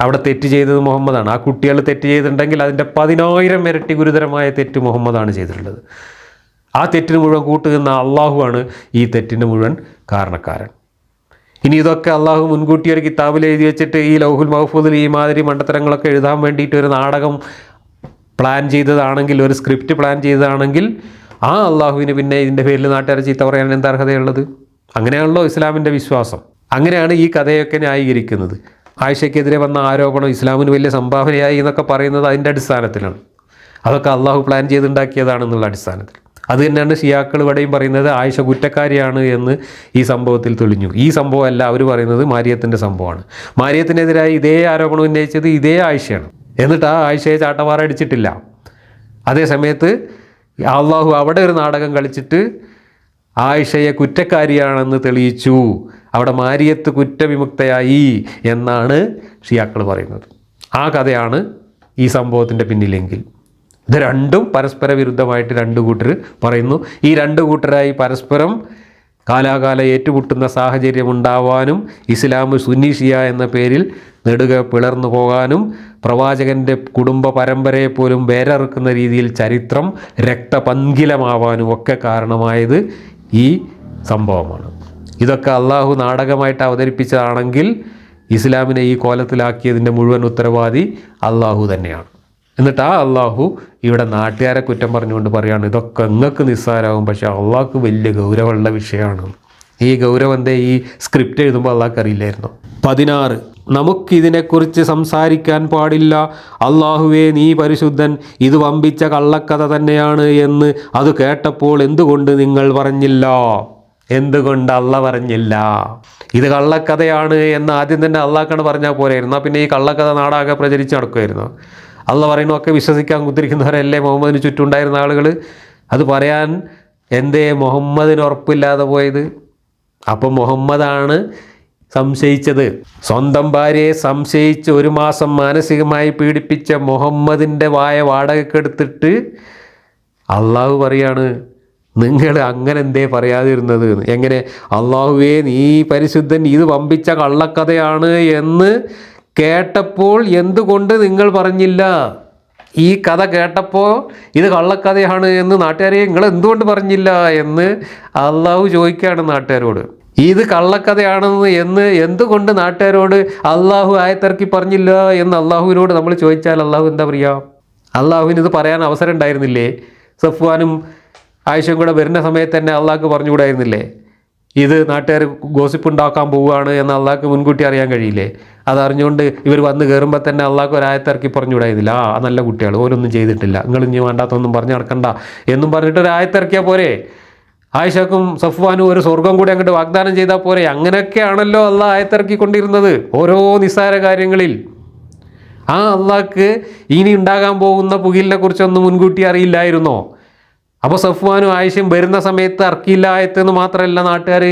അവിടെ തെറ്റ് ചെയ്തത് മുഹമ്മദാണ്. ആ കുട്ടികൾ തെറ്റ് ചെയ്തിട്ടുണ്ടെങ്കിൽ അതിന്റെ പതിനായിരം ഇരട്ടി ഗുരുതരമായ തെറ്റ് മുഹമ്മദാണ് ചെയ്തിട്ടുള്ളത്. ആ തെറ്റിന് മുഴുവൻ കൂട്ടുനിന്ന അള്ളാഹുവാണ് ഈ തെറ്റിന് മുഴുവൻ കാരണക്കാരൻ. ഇനി ഇതൊക്കെ അള്ളാഹു മുൻകൂട്ടി ഒരു കിതാബിൽ എഴുതി വെച്ചിട്ട് ഈ ലൗഹുൽ മഹഫൂദിൽ ഈ മാതിരി മണ്ടത്തരങ്ങളൊക്കെ എഴുതാൻ വേണ്ടിയിട്ട് ഒരു നാടകം പ്ലാൻ ചെയ്തതാണെങ്കിൽ ഒരു സ്ക്രിപ്റ്റ് പ്ലാൻ ചെയ്തതാണെങ്കിൽ ആ അള്ളാഹുവിന് പിന്നെ ഇതിന്റെ പേരിൽ നാട്ടുകാരെ ചീത്ത പറയാൻ എന്താ അർഹതയുള്ളത്? അങ്ങനെയാണല്ലോ ഇസ്ലാമിന്റെ വിശ്വാസം. അങ്ങനെയാണ് ഈ കഥയൊക്കെ ന്യായീകരിക്കുന്നത്. ആയിഷയ്ക്കെതിരെ വന്ന ആരോപണം ഇസ്ലാമിന് വലിയ സംഭാവനയായി എന്നൊക്കെ പറയുന്നത് അതിന്റെ അടിസ്ഥാനത്തിലാണ്. അതൊക്കെ അള്ളാഹു പ്ലാൻ ചെയ്തുണ്ടാക്കിയതാണെന്നുള്ള അടിസ്ഥാനത്തിൽ. അത് തന്നെയാണ് ഷിയാക്കൾ ഇവിടെയും പറയുന്നത് ആയിഷ കുറ്റക്കാരിയാണ് എന്ന് ഈ സംഭവത്തിൽ തെളിഞ്ഞു. ഈ സംഭവമല്ല അവർ പറയുന്നത് മാരിയത്തിന്റെ സംഭവമാണ്. മാരിയത്തിനെതിരായി ഇതേ ആരോപണം ഉന്നയിച്ചത് ഇതേ ആയിഷയാണ്. എന്നിട്ട് ആ ആയിഷയെ ചാട്ടവാറ അടിച്ചിട്ടില്ല. അതേ സമയത്ത് അള്ളാഹു അവിടെ ഒരു നാടകം കളിച്ചിട്ട് ആയിഷയെ കുറ്റക്കാരിയാണെന്ന് തെളിയിച്ചു. അവിടെ മാരിയത്ത് കുറ്റവിമുക്തയായി എന്നാണ് ഷിയാക്കൾ പറയുന്നത്. ആ കഥയാണ് ഈ സംഭവത്തിന്റെ പിന്നിലെങ്കിൽ. ഇത് രണ്ടും പരസ്പര വിരുദ്ധമായിട്ട് രണ്ട് കൂട്ടർ പറയുന്നു. ഈ രണ്ട് കൂട്ടരായി പരസ്പരം കാലാകാല ഏറ്റുമുട്ടുന്ന സാഹചര്യം ഉണ്ടാവാനും ഇസ്ലാം സുനീഷിയ ഷിയ എന്ന പേരിൽ നെടുക പിളർന്നു പോകാനും പ്രവാചകന്റെ കുടുംബ പരമ്പരയെ പോലും വേരറുക്കുന്ന രീതിയിൽ ചരിത്രം രക്തപങ്കിലമാവാനും ഒക്കെ കാരണമായത് ഈ സംഭവമാണ്. ഇതൊക്കെ അള്ളാഹു നാടകമായിട്ട് അവതരിപ്പിച്ചതാണെങ്കിൽ ഇസ്ലാമിനെ ഈ കോലത്തിലാക്കിയതിന്റെ മുഴുവൻ ഉത്തരവാദി അള്ളാഹു തന്നെയാണ്. എന്നിട്ട് ആ അള്ളാഹു ഇവിടെ നാട്ടുകാരെ കുറ്റം പറഞ്ഞുകൊണ്ട് പറയാണ് ഇതൊക്കെ നിങ്ങൾക്ക് നിസ്സാരമാകും പക്ഷേ അള്ളാഹ്ക്ക് വലിയ ഗൗരവമുള്ള വിഷയമാണ്. ഈ ഗൗരവം എന്തേ? ഈ സ്ക്രിപ്റ്റ് എഴുതുമ്പോൾ അള്ളാഹ്ക്ക് അറിയില്ലായിരുന്നു. പതിനാറ് നമുക്കിതിനെക്കുറിച്ച് സംസാരിക്കാൻ പാടില്ല. അള്ളാഹുവേ നീ പരിശുദ്ധൻ ഇത് വമ്പിച്ച കള്ളക്കഥ തന്നെയാണ് എന്ന് അത് കേട്ടപ്പോൾ എന്തുകൊണ്ട് നിങ്ങൾ പറഞ്ഞില്ല? എന്തുകൊണ്ട് അള്ള പറഞ്ഞില്ല? ഇത് കള്ളക്കഥയാണ് എന്ന് ആദ്യം തന്നെ അള്ളാഹ്ക്കാണ് പറഞ്ഞാൽ പോരായിരുന്നു. പിന്നെ ഈ കള്ളക്കഥ നാടാകെ പ്രചരിച്ച് നടക്കുമായിരുന്നു അള്ള പറയുന്നതൊക്കെ വിശ്വസിക്കാൻ കുത്തിരിക്കുന്നവരല്ലേ മുഹമ്മദിന് ചുറ്റുണ്ടായിരുന്ന ആളുകൾ. അത് പറയാൻ എന്തേ? മുഹമ്മദിന് ഉറപ്പില്ലാതെ പോയത്. അപ്പം മുഹമ്മദാണ് സംശയിച്ചത്. സ്വന്തം ഭാര്യയെ സംശയിച്ച് ഒരു മാസം മാനസികമായി പീഡിപ്പിച്ച മുഹമ്മദിന്റെ വായ വാടകയ്ക്കെടുത്തിട്ട് അള്ളാഹു പറയാണ് നിങ്ങൾ അങ്ങനെ എന്തേ പറയാതിരുന്നത് എങ്ങനെ? അള്ളാഹുവേ നീ പരിശുദ്ധൻ ഇത് വമ്പിച്ച കള്ളക്കഥയാണ് എന്ന് കേട്ടപ്പോൾ എന്തുകൊണ്ട് നിങ്ങൾ പറഞ്ഞില്ല? ഈ കഥ കേട്ടപ്പോൾ ഇത് കള്ളക്കഥയാണ് എന്ന് നാട്ടുകാരെ നിങ്ങൾ എന്തുകൊണ്ട് പറഞ്ഞില്ല എന്ന് അള്ളാഹു ചോദിക്കുകയാണ് നാട്ടുകാരോട്. ഇത് കള്ളക്കഥയാണെന്ന് എന്ന് എന്തുകൊണ്ട് നാട്ടുകാരോട് അള്ളാഹു ആയത്തിറക്കി പറഞ്ഞില്ല എന്ന് അള്ളാഹുവിനോട് നമ്മൾ ചോദിച്ചാൽ അള്ളാഹു എന്താ പറയുക അള്ളാഹുവിന് ഇത് പറയാൻ അവസരം ഉണ്ടായിരുന്നില്ലേ? സഫ്വാനും ആയിഷയും കൂടെ വരുന്ന സമയത്ത് തന്നെ അള്ളാഹ്ക്ക് പറഞ്ഞുകൂടായിരുന്നില്ലേ? ഇത് നാട്ടുകാർ ഗോസിപ്പ് ഉണ്ടാക്കാൻ പോവുകയാണ് എന്ന് അള്ളാഹ്ക്ക് മുൻകൂട്ടി അറിയാൻ കഴിയില്ലേ? അതറിഞ്ഞുകൊണ്ട് ഇവർ വന്ന് കയറുമ്പോൾ തന്നെ അള്ളാഹ്ക്ക് ഒരായത്തിറക്കി പറഞ്ഞുവിടായിരുന്നില്ല ആ നല്ല കുട്ടികൾ ഓരൊന്നും ചെയ്തിട്ടില്ല. നിങ്ങൾ ഇനി വേണ്ടാത്തൊന്നും പറഞ്ഞു നടക്കണ്ട എന്നും പറഞ്ഞിട്ട് ഒരു ആയത്തിറക്കിയാൽ പോരെ? ആയിഷക്കും സഫ്വാനും ഒരു സ്വർഗം കൂടി അങ്ങോട്ട് വാഗ്ദാനം ചെയ്താൽ പോരെ? അങ്ങനെയൊക്കെയാണല്ലോ അള്ളാഹ് ആയത്തിറക്കിക്കൊണ്ടിരുന്നത് ഓരോ നിസ്സാര കാര്യങ്ങളിൽ. ആ അള്ളാഹ്ക്ക് ഇനി ഉണ്ടാകാൻ പോകുന്ന പുകിലിനെ കുറിച്ചൊന്നും മുൻകൂട്ടി അറിയില്ലായിരുന്നോ? അപ്പോൾ സഫ്വാനും ആയിഷയും വരുന്ന സമയത്ത് അർക്കില്ലായത്തെന്ന് മാത്രമല്ല നാട്ടുകാർ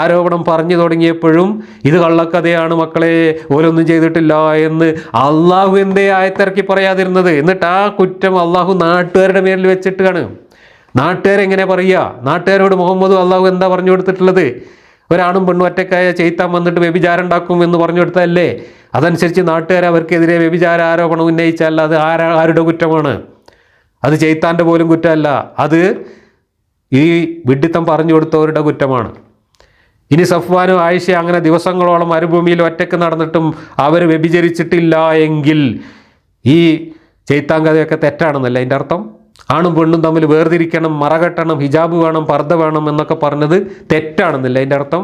ആരോപണം പറഞ്ഞു തുടങ്ങിയപ്പോഴും ഇത് കള്ളക്കഥയാണ് മക്കളെ ഓരോന്നും ചെയ്തിട്ടില്ല എന്ന് അള്ളാഹു എന്തേ ആയത്തിറക്കി പറയാതിരുന്നത്? എന്നിട്ട് ആ കുറ്റം അള്ളാഹു നാട്ടുകാരുടെ മേലിൽ വെച്ചിട്ടാണ്. നാട്ടുകാരെങ്ങനെ പറയുക നാട്ടുകാരോട് മുഹമ്മദ് അള്ളാഹു എന്താ പറഞ്ഞു കൊടുത്തിട്ടുള്ളത്? ഒരാണും പെണ്ണും ഒറ്റക്കായ ചെയ്ത്താൻ വന്നിട്ട് വ്യഭിചാരം ഉണ്ടാക്കും എന്ന് പറഞ്ഞു കൊടുത്തതല്ലേ? അതനുസരിച്ച് നാട്ടുകാർ അവർക്കെതിരെ വ്യഭിചാര ആരോപണം ഉന്നയിച്ചാൽ അത് ആരാ ആരുടെ കുറ്റമാണ്? അത് ചെയ്ത്താന്റെ പോലും കുറ്റമല്ല. അത് ഈ വിഡ്ഢിത്തം പറഞ്ഞു കൊടുത്തവരുടെ കുറ്റമാണ്. ഇനി സഫ്വാനും ആയിഷ അങ്ങനെ ദിവസങ്ങളോളം മരുഭൂമിയിൽ ഒറ്റയ്ക്ക് നടന്നിട്ടും അവർ വ്യഭിചരിച്ചിട്ടില്ല എങ്കിൽ ഈ ചെയ്ത്താൻ കഥയൊക്കെ തെറ്റാണെന്നല്ല അതിന്റെ അർത്ഥം? ആണും പെണ്ണും തമ്മിൽ വേർതിരിക്കണം മറകെട്ടണം ഹിജാബ് വേണം പർദ്ദ വേണം എന്നൊക്കെ പറഞ്ഞത് തെറ്റാണെന്നല്ല അതിന്റെ അർത്ഥം?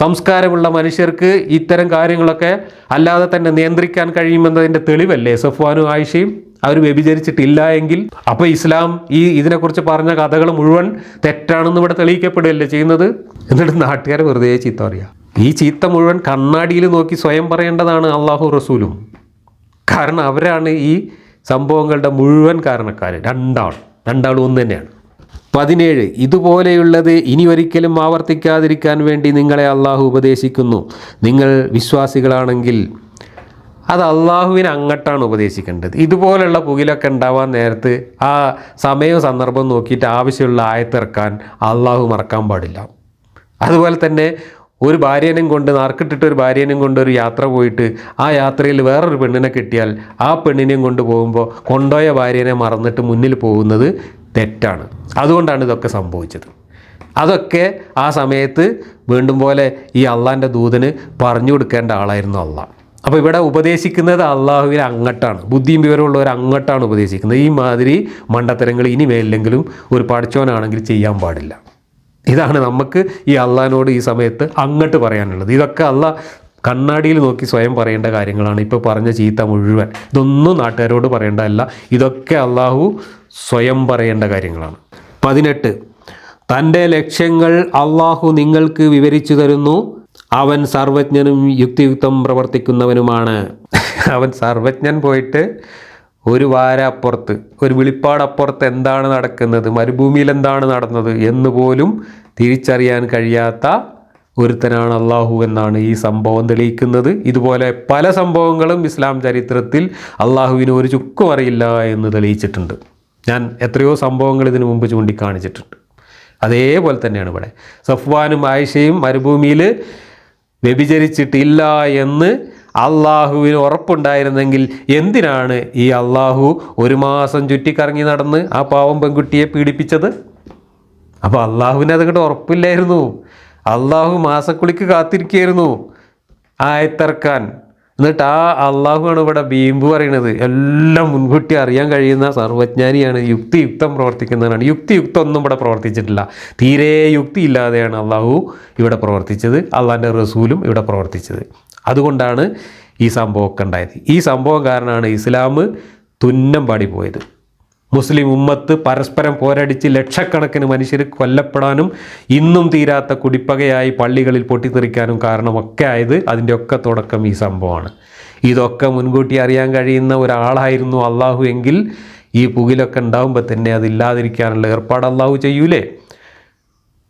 സംസ്കാരമുള്ള മനുഷ്യർക്ക് ഇത്തരം കാര്യങ്ങളൊക്കെ അല്ലാതെ തന്നെ നിയന്ത്രിക്കാൻ കഴിയുമെന്നതിന്റെ തെളിവല്ലേ സഫ്വാനും ആയിഷയും? അവർ വ്യഭിചരിച്ചിട്ടില്ല എങ്കിൽ അപ്പോൾ ഇസ്ലാം ഈ ഇതിനെക്കുറിച്ച് പറഞ്ഞ കഥകൾ മുഴുവൻ തെറ്റാണെന്ന് ഇവിടെ തെളിയിക്കപ്പെടുകയല്ലേ ചെയ്യുന്നത്? എന്നിട്ട് നാട്ടുകാരെ വെറുതെ ചീത്ത പറയാ. ഈ ചീത്ത മുഴുവൻ കണ്ണാടിയിൽ നോക്കി സ്വയം പറയേണ്ടതാണ് അള്ളാഹു റസൂലും. കാരണം അവരാണ് ഈ സംഭവങ്ങളുടെ മുഴുവൻ കാരണക്കാർ രണ്ടാൾ. രണ്ടാൾ ഒന്ന് തന്നെയാണ്. പതിനേഴ്. ഇതുപോലെയുള്ളത് ഇനി ഒരിക്കലും ആവർത്തിക്കാതിരിക്കാൻ വേണ്ടി നിങ്ങളെ അള്ളാഹു ഉപദേശിക്കുന്നു. നിങ്ങൾ വിശ്വാസികളാണെങ്കിൽ അത് അള്ളാഹുവിനെ അങ്ങോട്ടാണ് ഉപദേശിക്കേണ്ടത്. ഇതുപോലുള്ള പുകിലൊക്കെ ഉണ്ടാവാൻ നേരത്ത് ആ സമയവും സന്ദർഭവും നോക്കിയിട്ട് ആവശ്യമുള്ള ആയത്തിറക്കാൻ അള്ളാഹു മറക്കാൻ പാടില്ല. അതുപോലെ തന്നെ ഒരു ഭാര്യനും കൊണ്ട് നാർക്കിട്ടിട്ട് ഒരു ഭാര്യനും കൊണ്ട് ഒരു യാത്ര പോയിട്ട് ആ യാത്രയിൽ വേറൊരു പെണ്ണിനെ കിട്ടിയാൽ ആ പെണ്ണിനെയും കൊണ്ട് പോകുമ്പോൾ കൊണ്ടോയ ഭാര്യനെ മറന്നിട്ട് മുന്നിൽ പോകുന്നത് തെറ്റാണ്. അതുകൊണ്ടാണ് ഇതൊക്കെ സംഭവിച്ചത്. അതൊക്കെ ആ സമയത്ത് വീണ്ടും പോലെ ഈ അള്ളാന്റെ ദൂതന് പറഞ്ഞു കൊടുക്കേണ്ട ആളായിരുന്നു അള്ളാഹ്. അപ്പോൾ ഇവിടെ ഉപദേശിക്കുന്നത് അള്ളാഹുവിൽ അങ്ങട്ടാണ്. ബുദ്ധിയും വിവരമുള്ളവർ അങ്ങട്ടാണ് ഉപദേശിക്കുന്നത്. ഈ മാതിരി മണ്ടത്തരങ്ങൾ ഇനി മേലില്ലെങ്കിലും ഒരു പഠിച്ചവനാണെങ്കിൽ ചെയ്യാൻ പാടില്ല. ഇതാണ് നമുക്ക് ഈ അള്ളഹാനോട് ഈ സമയത്ത് അങ്ങോട്ട് പറയാനുള്ളത്. ഇതൊക്കെ അള്ളാഹ് കണ്ണാടിയിൽ നോക്കി സ്വയം പറയേണ്ട കാര്യങ്ങളാണ്. ഇപ്പോൾ പറഞ്ഞ ചീത്ത മുഴുവൻ. ഇതൊന്നും നാട്ടുകാരോട് പറയേണ്ടതല്ല. ഇതൊക്കെ അള്ളാഹു സ്വയം പറയേണ്ട കാര്യങ്ങളാണ്. പതിനെട്ട്. തന്റെ ലക്ഷ്യങ്ങൾ അള്ളാഹു നിങ്ങൾക്ക് വിവരിച്ചു തരുന്നു. അവൻ സർവജ്ഞനും യുക്തിയുക്തം പ്രവർത്തിക്കുന്നവനുമാണ്. അവൻ സർവജ്ഞൻ പോയിട്ട് ഒരു വാര അപ്പുറത്ത് ഒരു വിളിപ്പാടപ്പുറത്ത് എന്താണ് നടക്കുന്നത് മരുഭൂമിയിൽ എന്താണ് നടന്നത് എന്ന് പോലും തിരിച്ചറിയാൻ കഴിയാത്ത ഒരുത്തനാണ് അള്ളാഹു എന്നാണ് ഈ സംഭവം തെളിയിക്കുന്നത്. ഇതുപോലെ പല സംഭവങ്ങളും ഇസ്ലാം ചരിത്രത്തിൽ അള്ളാഹുവിന് ഒരു ചുക്കും അറിയില്ല എന്ന് തെളിയിച്ചിട്ടുണ്ട്. ഞാൻ എത്രയോ സംഭവങ്ങൾ ഇതിനു മുമ്പ് ചൂണ്ടിക്കാണിച്ചിട്ടുണ്ട്. അതേപോലെ തന്നെയാണ് ഇവിടെ. സഫ്വാനും ആയിഷയും മരുഭൂമിയിൽ വ്യഭിചരിച്ചിട്ടില്ല എന്ന് അള്ളാഹുവിന് ഉറപ്പുണ്ടായിരുന്നെങ്കിൽ എന്തിനാണ് ഈ അള്ളാഹു ഒരു മാസം ചുറ്റിക്കറങ്ങി നടന്ന് ആ പാവം പെൺകുട്ടിയെ പീഡിപ്പിച്ചത്? അപ്പോൾ അള്ളാഹുവിന് അതുകൊണ്ട് ഉറപ്പില്ലായിരുന്നു. അള്ളാഹു മാസക്കുളിക്ക് കാത്തിരിക്കുകയായിരുന്നു. ആയത്തിറക്കാൻ എന്നിട്ട് ആ അള്ളാഹുവാണ് ഇവിടെ ബീമ്പ് പറയുന്നത്. എല്ലാം മുൻകൂട്ടി അറിയാൻ കഴിയുന്ന സർവജ്ഞാനിയാണ്. യുക്തിയുക്തം പ്രവർത്തിക്കുന്നവനാണ്. യുക്തിയുക്തം ഒന്നും ഇവിടെ പ്രവർത്തിച്ചിട്ടില്ല. തീരെ യുക്തി ഇല്ലാതെയാണ് അള്ളാഹു ഇവിടെ പ്രവർത്തിച്ചത്. അള്ളാഹിന്റെ റസൂലും ഇവിടെ പ്രവർത്തിച്ചത്. അതുകൊണ്ടാണ് ഈ സംഭവമൊക്കെ ഉണ്ടായത്. ഈ സംഭവം കാരണമാണ് ഇസ്ലാം തുന്നം പാടിപ്പോയത്. മുസ്ലിം ഉമ്മത്ത് പരസ്പരം പോരടിച്ച് ലക്ഷക്കണക്കിന് മനുഷ്യർ കൊല്ലപ്പെടാനും ഇന്നും തീരാത്ത കുടിപ്പകയായി പള്ളികളിൽ പൊട്ടിത്തെറിക്കാനും കാരണമൊക്കെ ആയത് അതിന്റെയൊക്കെ തുടക്കം ഈ സംഭവമാണ്. ഇതൊക്കെ മുൻകൂട്ടി അറിയാൻ കഴിയുന്ന ഒരാളായിരുന്നു അള്ളാഹു എങ്കിൽ ഈ പുകിലൊക്കെ ഉണ്ടാകുമ്പോൾ തന്നെ അതില്ലാതിരിക്കാനുള്ള ഏർപ്പാട് അള്ളാഹു ചെയ്യൂലേ?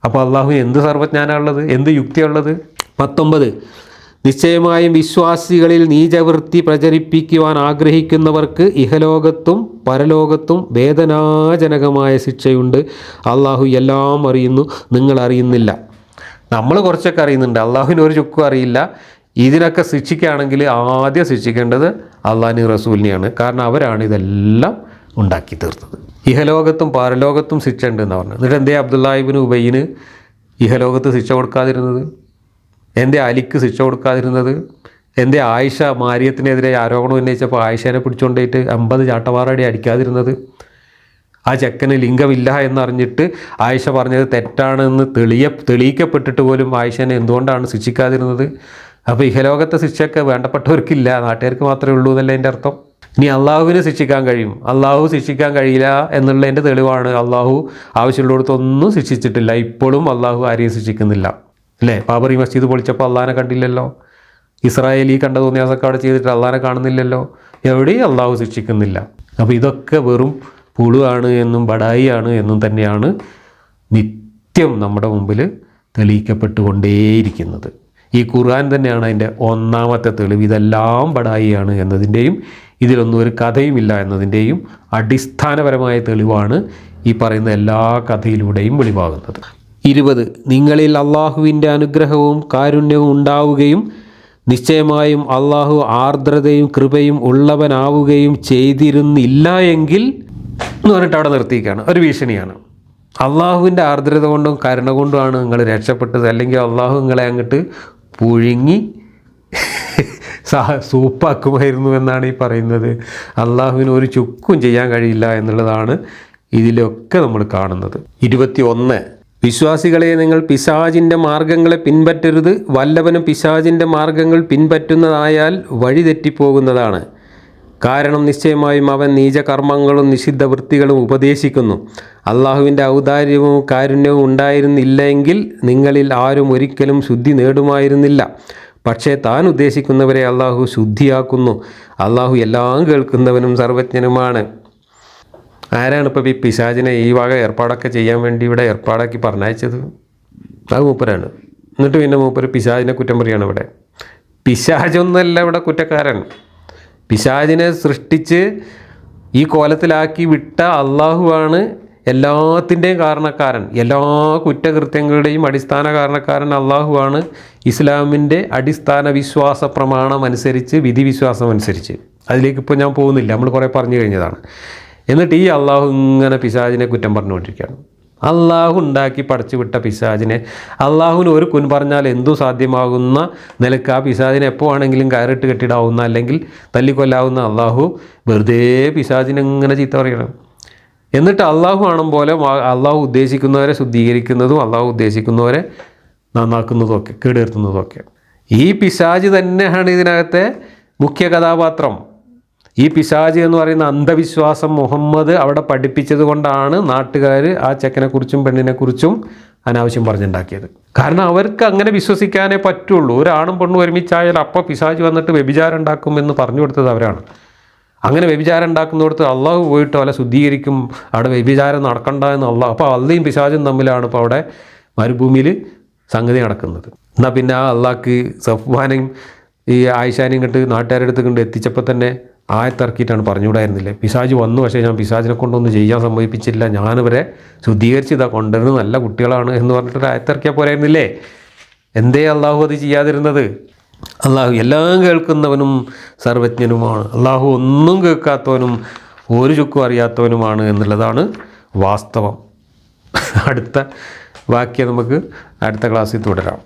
അപ്പോൾ അള്ളാഹു എന്ത് സർവജ്ഞാനമുള്ളത് എന്ത് യുക്തിയുള്ളത് പത്തൊമ്പത്. നിശ്ചയമായും വിശ്വാസികളിൽ നീചവൃത്തി പ്രചരിപ്പിക്കുവാൻ ആഗ്രഹിക്കുന്നവർക്ക് ഇഹലോകത്തും പരലോകത്തും വേദനാജനകമായ ശിക്ഷയുണ്ട്. അള്ളാഹു എല്ലാം അറിയുന്നു. നിങ്ങൾ അറിയുന്നില്ല. നമ്മൾ കുറച്ചൊക്കെ അറിയുന്നുണ്ട്. അള്ളാഹുവിന് ഒരു ചുക്കും അറിയില്ല. ഇതിനൊക്കെ ശിക്ഷിക്കുകയാണെങ്കിൽ ആദ്യം ശിക്ഷിക്കേണ്ടത് അള്ളാഹിന് റസൂലിനെയാണ്. കാരണം അവരാണ് ഇതെല്ലാം ഉണ്ടാക്കി തീർത്തത്. ഇഹലോകത്തും പരലോകത്തും ശിക്ഷ ഉണ്ടെന്ന് പറഞ്ഞു എന്നിട്ട് എന്തേ അബ്ദുല്ലാഹിബിന് ഉബൈന് ഇഹലോകത്ത് ശിക്ഷ കൊടുക്കാതിരുന്നത്? എന്റെ അലിക്ക് ശിക്ഷ കൊടുക്കാതിരുന്നത് എന്റെ ആയിഷ മാരിയത്തിനെതിരെ ആരോപണം ഉന്നയിച്ചപ്പോൾ ആയിഷേനെ പിടിച്ചുകൊണ്ടേയിട്ട് അമ്പത് ചാട്ടവാറടി അടിക്കാതിരുന്നത്. ആ ചെക്കന് ലിംഗമില്ല എന്നറിഞ്ഞിട്ട് ആയിഷ പറഞ്ഞത് തെറ്റാണെന്ന് തെളിയ തെളിയിക്കപ്പെട്ടിട്ട് പോലും ആയിഷനെ എന്തുകൊണ്ടാണ് ശിക്ഷിക്കാതിരുന്നത്? അപ്പോൾ ഇഹലോകത്തെ ശിക്ഷയൊക്കെ വേണ്ടപ്പെട്ടവർക്കില്ല നാട്ടുകാർക്ക് മാത്രമേ ഉള്ളൂ എന്നല്ല എന്റെ അർത്ഥം? ഇനി അള്ളാഹുവിനെ ശിക്ഷിക്കാൻ കഴിയും. അള്ളാഹു ശിക്ഷിക്കാൻ കഴിയില്ല എന്നുള്ളതിന്റെ തെളിവാണ്. അള്ളാഹു ആവശ്യമുള്ളിടത്തൊന്നും ശിക്ഷിച്ചിട്ടില്ല. ഇപ്പോഴും അള്ളാഹു ആരെയും ശിക്ഷിക്കുന്നില്ല. അല്ലേ? ബാബറി മസ്ജിദ് പൊളിച്ചപ്പോൾ അള്ളഹാനെ കണ്ടില്ലല്ലോ. ഇസ്രായേൽ ഈ കണ്ട തോന്നിയാസൊക്കെ അവിടെ ചെയ്തിട്ട് അള്ളഹാനെ കാണുന്നില്ലല്ലോ. എവിടെയും അള്ളാഹു ശിക്ഷിക്കുന്നില്ല. അപ്പോൾ ഇതൊക്കെ വെറും പുളുവാണ് എന്നും ബടായിയാണ് എന്നും തന്നെയാണ് നിത്യം നമ്മുടെ മുമ്പിൽ തെളിയിക്കപ്പെട്ടുകൊണ്ടേയിരിക്കുന്നത്. ഈ ഖുർആൻ തന്നെയാണ് അതിന്റെ ഒന്നാമത്തെ തെളിവ്. ഇതെല്ലാം ബടായിയാണ് എന്നതിന്റെയും ഇതിലൊന്നും ഒരു കഥയുമില്ല എന്നതിന്റെയും അടിസ്ഥാനപരമായ തെളിവാണ് ഈ പറയുന്ന എല്ലാ കഥയിലൂടെയും വെളിവാകുന്നത്. ഇരുപത്. നിങ്ങളിൽ അള്ളാഹുവിന്റെ അനുഗ്രഹവും കാരുണ്യവും ഉണ്ടാവുകയും നിശ്ചയമായും അള്ളാഹു ആർദ്രതയും കൃപയും ഉള്ളവനാവുകയും ചെയ്തിരുന്നില്ല എങ്കിൽ എന്ന് പറഞ്ഞിട്ട് അവിടെ നിർത്തിയിരിക്കുകയാണ്. ഒരു ഭീഷണിയാണ്. അള്ളാഹുവിന്റെ ആർദ്രത കൊണ്ടും കരുണ കൊണ്ടുമാണ് നിങ്ങൾ രക്ഷപ്പെട്ടത്. അല്ലെങ്കിൽ അള്ളാഹു നിങ്ങളെ അങ്ങോട്ട് പുഴുങ്ങി സൂപ്പാക്കുമായിരുന്നു എന്നാണ് ഈ പറയുന്നത്. അള്ളാഹുവിന് ഒരു ചുക്കും ചെയ്യാൻ കഴിയില്ല എന്നുള്ളതാണ് ഇതിലൊക്കെ നമ്മൾ കാണുന്നത്. ഇരുപത്തി ഒന്ന് വിശ്വാസികളെ നിങ്ങൾ പിശാചിന്റെ മാർഗങ്ങളെ പിൻപറ്റരുത്. വല്ലവനും പിശാചിന്റെ മാർഗങ്ങൾ പിൻപറ്റുന്നതായാൽ വഴിതെറ്റിപ്പോകുന്നതാണ് കാരണം നിശ്ചയമായും അവൻ നീചകർമ്മങ്ങളും നിഷിദ്ധ വൃത്തികളും ഉപദേശിക്കുന്നു. അള്ളാഹുവിന്റെ ഔദാര്യവും കാരുണ്യവും ഉണ്ടായിരുന്നില്ലെങ്കിൽ നിങ്ങളിൽ ആരും ഒരിക്കലും ശുദ്ധി നേടുമായിരുന്നില്ല. പക്ഷേ താൻ ഉദ്ദേശിക്കുന്നവരെ അള്ളാഹു ശുദ്ധിയാക്കുന്നു. അള്ളാഹു എല്ലാം കേൾക്കുന്നവനും സർവജ്ഞനുമാണ്. ആരാണ് ഇപ്പോൾ ഈ പിശാചിനെ ഈ വക ഏർപ്പാടൊക്കെ ചെയ്യാൻ വേണ്ടി ഇവിടെ ഏർപ്പാടാക്കി പറഞ്ഞയച്ചത്? അത് മൂപ്പരാണ്. എന്നിട്ട് പിന്നെ മൂപ്പര് പിശാചിനെ കുറ്റം പറയാണ് ഇവിടെ. പിശാചൊന്നല്ല ഇവിടെ കുറ്റക്കാരൻ. പിശാചിനെ സൃഷ്ടിച്ച് ഈ കോലത്തിലാക്കി വിട്ട അള്ളാഹുവാണ് എല്ലാത്തിന്റെയും കാരണക്കാരൻ. എല്ലാ കുറ്റകൃത്യങ്ങളുടെയും അടിസ്ഥാന കാരണക്കാരൻ അള്ളാഹുവാണ്. ഇസ്ലാമിന്റെ അടിസ്ഥാന വിശ്വാസ പ്രമാണം അനുസരിച്ച് വിധിവിശ്വാസം അനുസരിച്ച് അതിലേക്ക് ഇപ്പോൾ ഞാൻ പോകുന്നില്ല. നമ്മൾ കുറേ പറഞ്ഞു കഴിഞ്ഞതാണ്. എന്നിട്ട് ഈ അള്ളാഹു ഇങ്ങനെ പിശാജിനെ കുറ്റം പറഞ്ഞുകൊണ്ടിരിക്കുകയാണ്. അള്ളാഹു ഉണ്ടാക്കി പടച്ചു വിട്ട പിശാജിനെ അള്ളാഹുവിന് ഒരു കുൻ പറഞ്ഞാൽ എന്തു സാധ്യമാകുന്ന നിലയ്ക്ക് ആ പിശാജിനെ എപ്പോൾ ആണെങ്കിലും കയറിട്ട് കെട്ടിടാവുന്ന അല്ലെങ്കിൽ തല്ലിക്കൊല്ലാവുന്ന അള്ളാഹു വെറുതെ പിശാജിനെ ഇങ്ങനെ ചീത്ത പറയണം എന്നിട്ട് അള്ളാഹു ആണം പോലെ അള്ളാഹു ഉദ്ദേശിക്കുന്നവരെ ശുദ്ധീകരിക്കുന്നതും അള്ളാഹു ഉദ്ദേശിക്കുന്നവരെ നന്നാക്കുന്നതും ഒക്കെ കേടുവരുത്തുന്നതും ഒക്കെ. ഈ പിശാജ് തന്നെയാണ് ഇതിനകത്തെ മുഖ്യ കഥാപാത്രം. ഈ പിശാജ് എന്ന് പറയുന്ന അന്ധവിശ്വാസം മുഹമ്മദ് അവിടെ പഠിപ്പിച്ചത് കൊണ്ടാണ് നാട്ടുകാർ ആ ചെക്കനെക്കുറിച്ചും പെണ്ണിനെക്കുറിച്ചും അനാവശ്യം പറഞ്ഞുണ്ടാക്കിയത്. കാരണം അവർക്ക് അങ്ങനെ വിശ്വസിക്കാനേ പറ്റുള്ളൂ. ഒരാണും പെണ്ണും ഒരുമിച്ചായാൽ അപ്പോൾ പിശാജ് വന്നിട്ട് വ്യഭിചാരം ഉണ്ടാക്കും എന്ന് പറഞ്ഞു കൊടുത്തത് അവരാണ്. അങ്ങനെ വ്യഭിചാരം ഉണ്ടാക്കുന്നിടത്ത് അള്ളാഹു പോയിട്ട് അവരെ ശുദ്ധീകരിക്കും. അവിടെ വ്യഭിചാരം നടക്കണ്ട എന്ന് അള്ളാഹ് അപ്പോൾ അള്ളയും പിശാജും തമ്മിലാണ് ഇപ്പോൾ അവിടെ മരുഭൂമിയിൽ സംഗതി നടക്കുന്നത്. എന്നാൽ പിന്നെ ആ അള്ളാഹ്ക്ക് സഫ്വാനെയും ഈ ആയിഷാനെയും കണ്ട് നാട്ടുകാരുടെ അടുത്ത് കണ്ട് എത്തിച്ചപ്പോൾ തന്നെ ആയത്തിറക്കിയിട്ടാണ് പറഞ്ഞുകൂടായിരുന്നില്ലേ? പിശാജ് വന്നു പക്ഷേ ഞാൻ പിശാജിനെ കൊണ്ടൊന്നും ചെയ്യാൻ സമ്മതിപ്പിച്ചില്ല. ഞാനിവരെ ശുദ്ധീകരിച്ച് ഇതാ കൊണ്ടുവരുന്നത് നല്ല കുട്ടികളാണ് എന്ന് പറഞ്ഞിട്ടൊരു ആയത്തിറക്കിയാൽ പോരായിരുന്നില്ലേ? എന്തേ അള്ളാഹു അത് ചെയ്യാതിരുന്നത്? അള്ളാഹു എല്ലാം കേൾക്കുന്നവനും സർവജ്ഞനുമാണ്. അള്ളാഹു ഒന്നും കേൾക്കാത്തവനും ഒരു ചുക്കും അറിയാത്തവനുമാണ് എന്നുള്ളതാണ് വാസ്തവം. അടുത്ത വാക്യം നമുക്ക് അടുത്ത ക്ലാസ്സിൽ തുടരാം.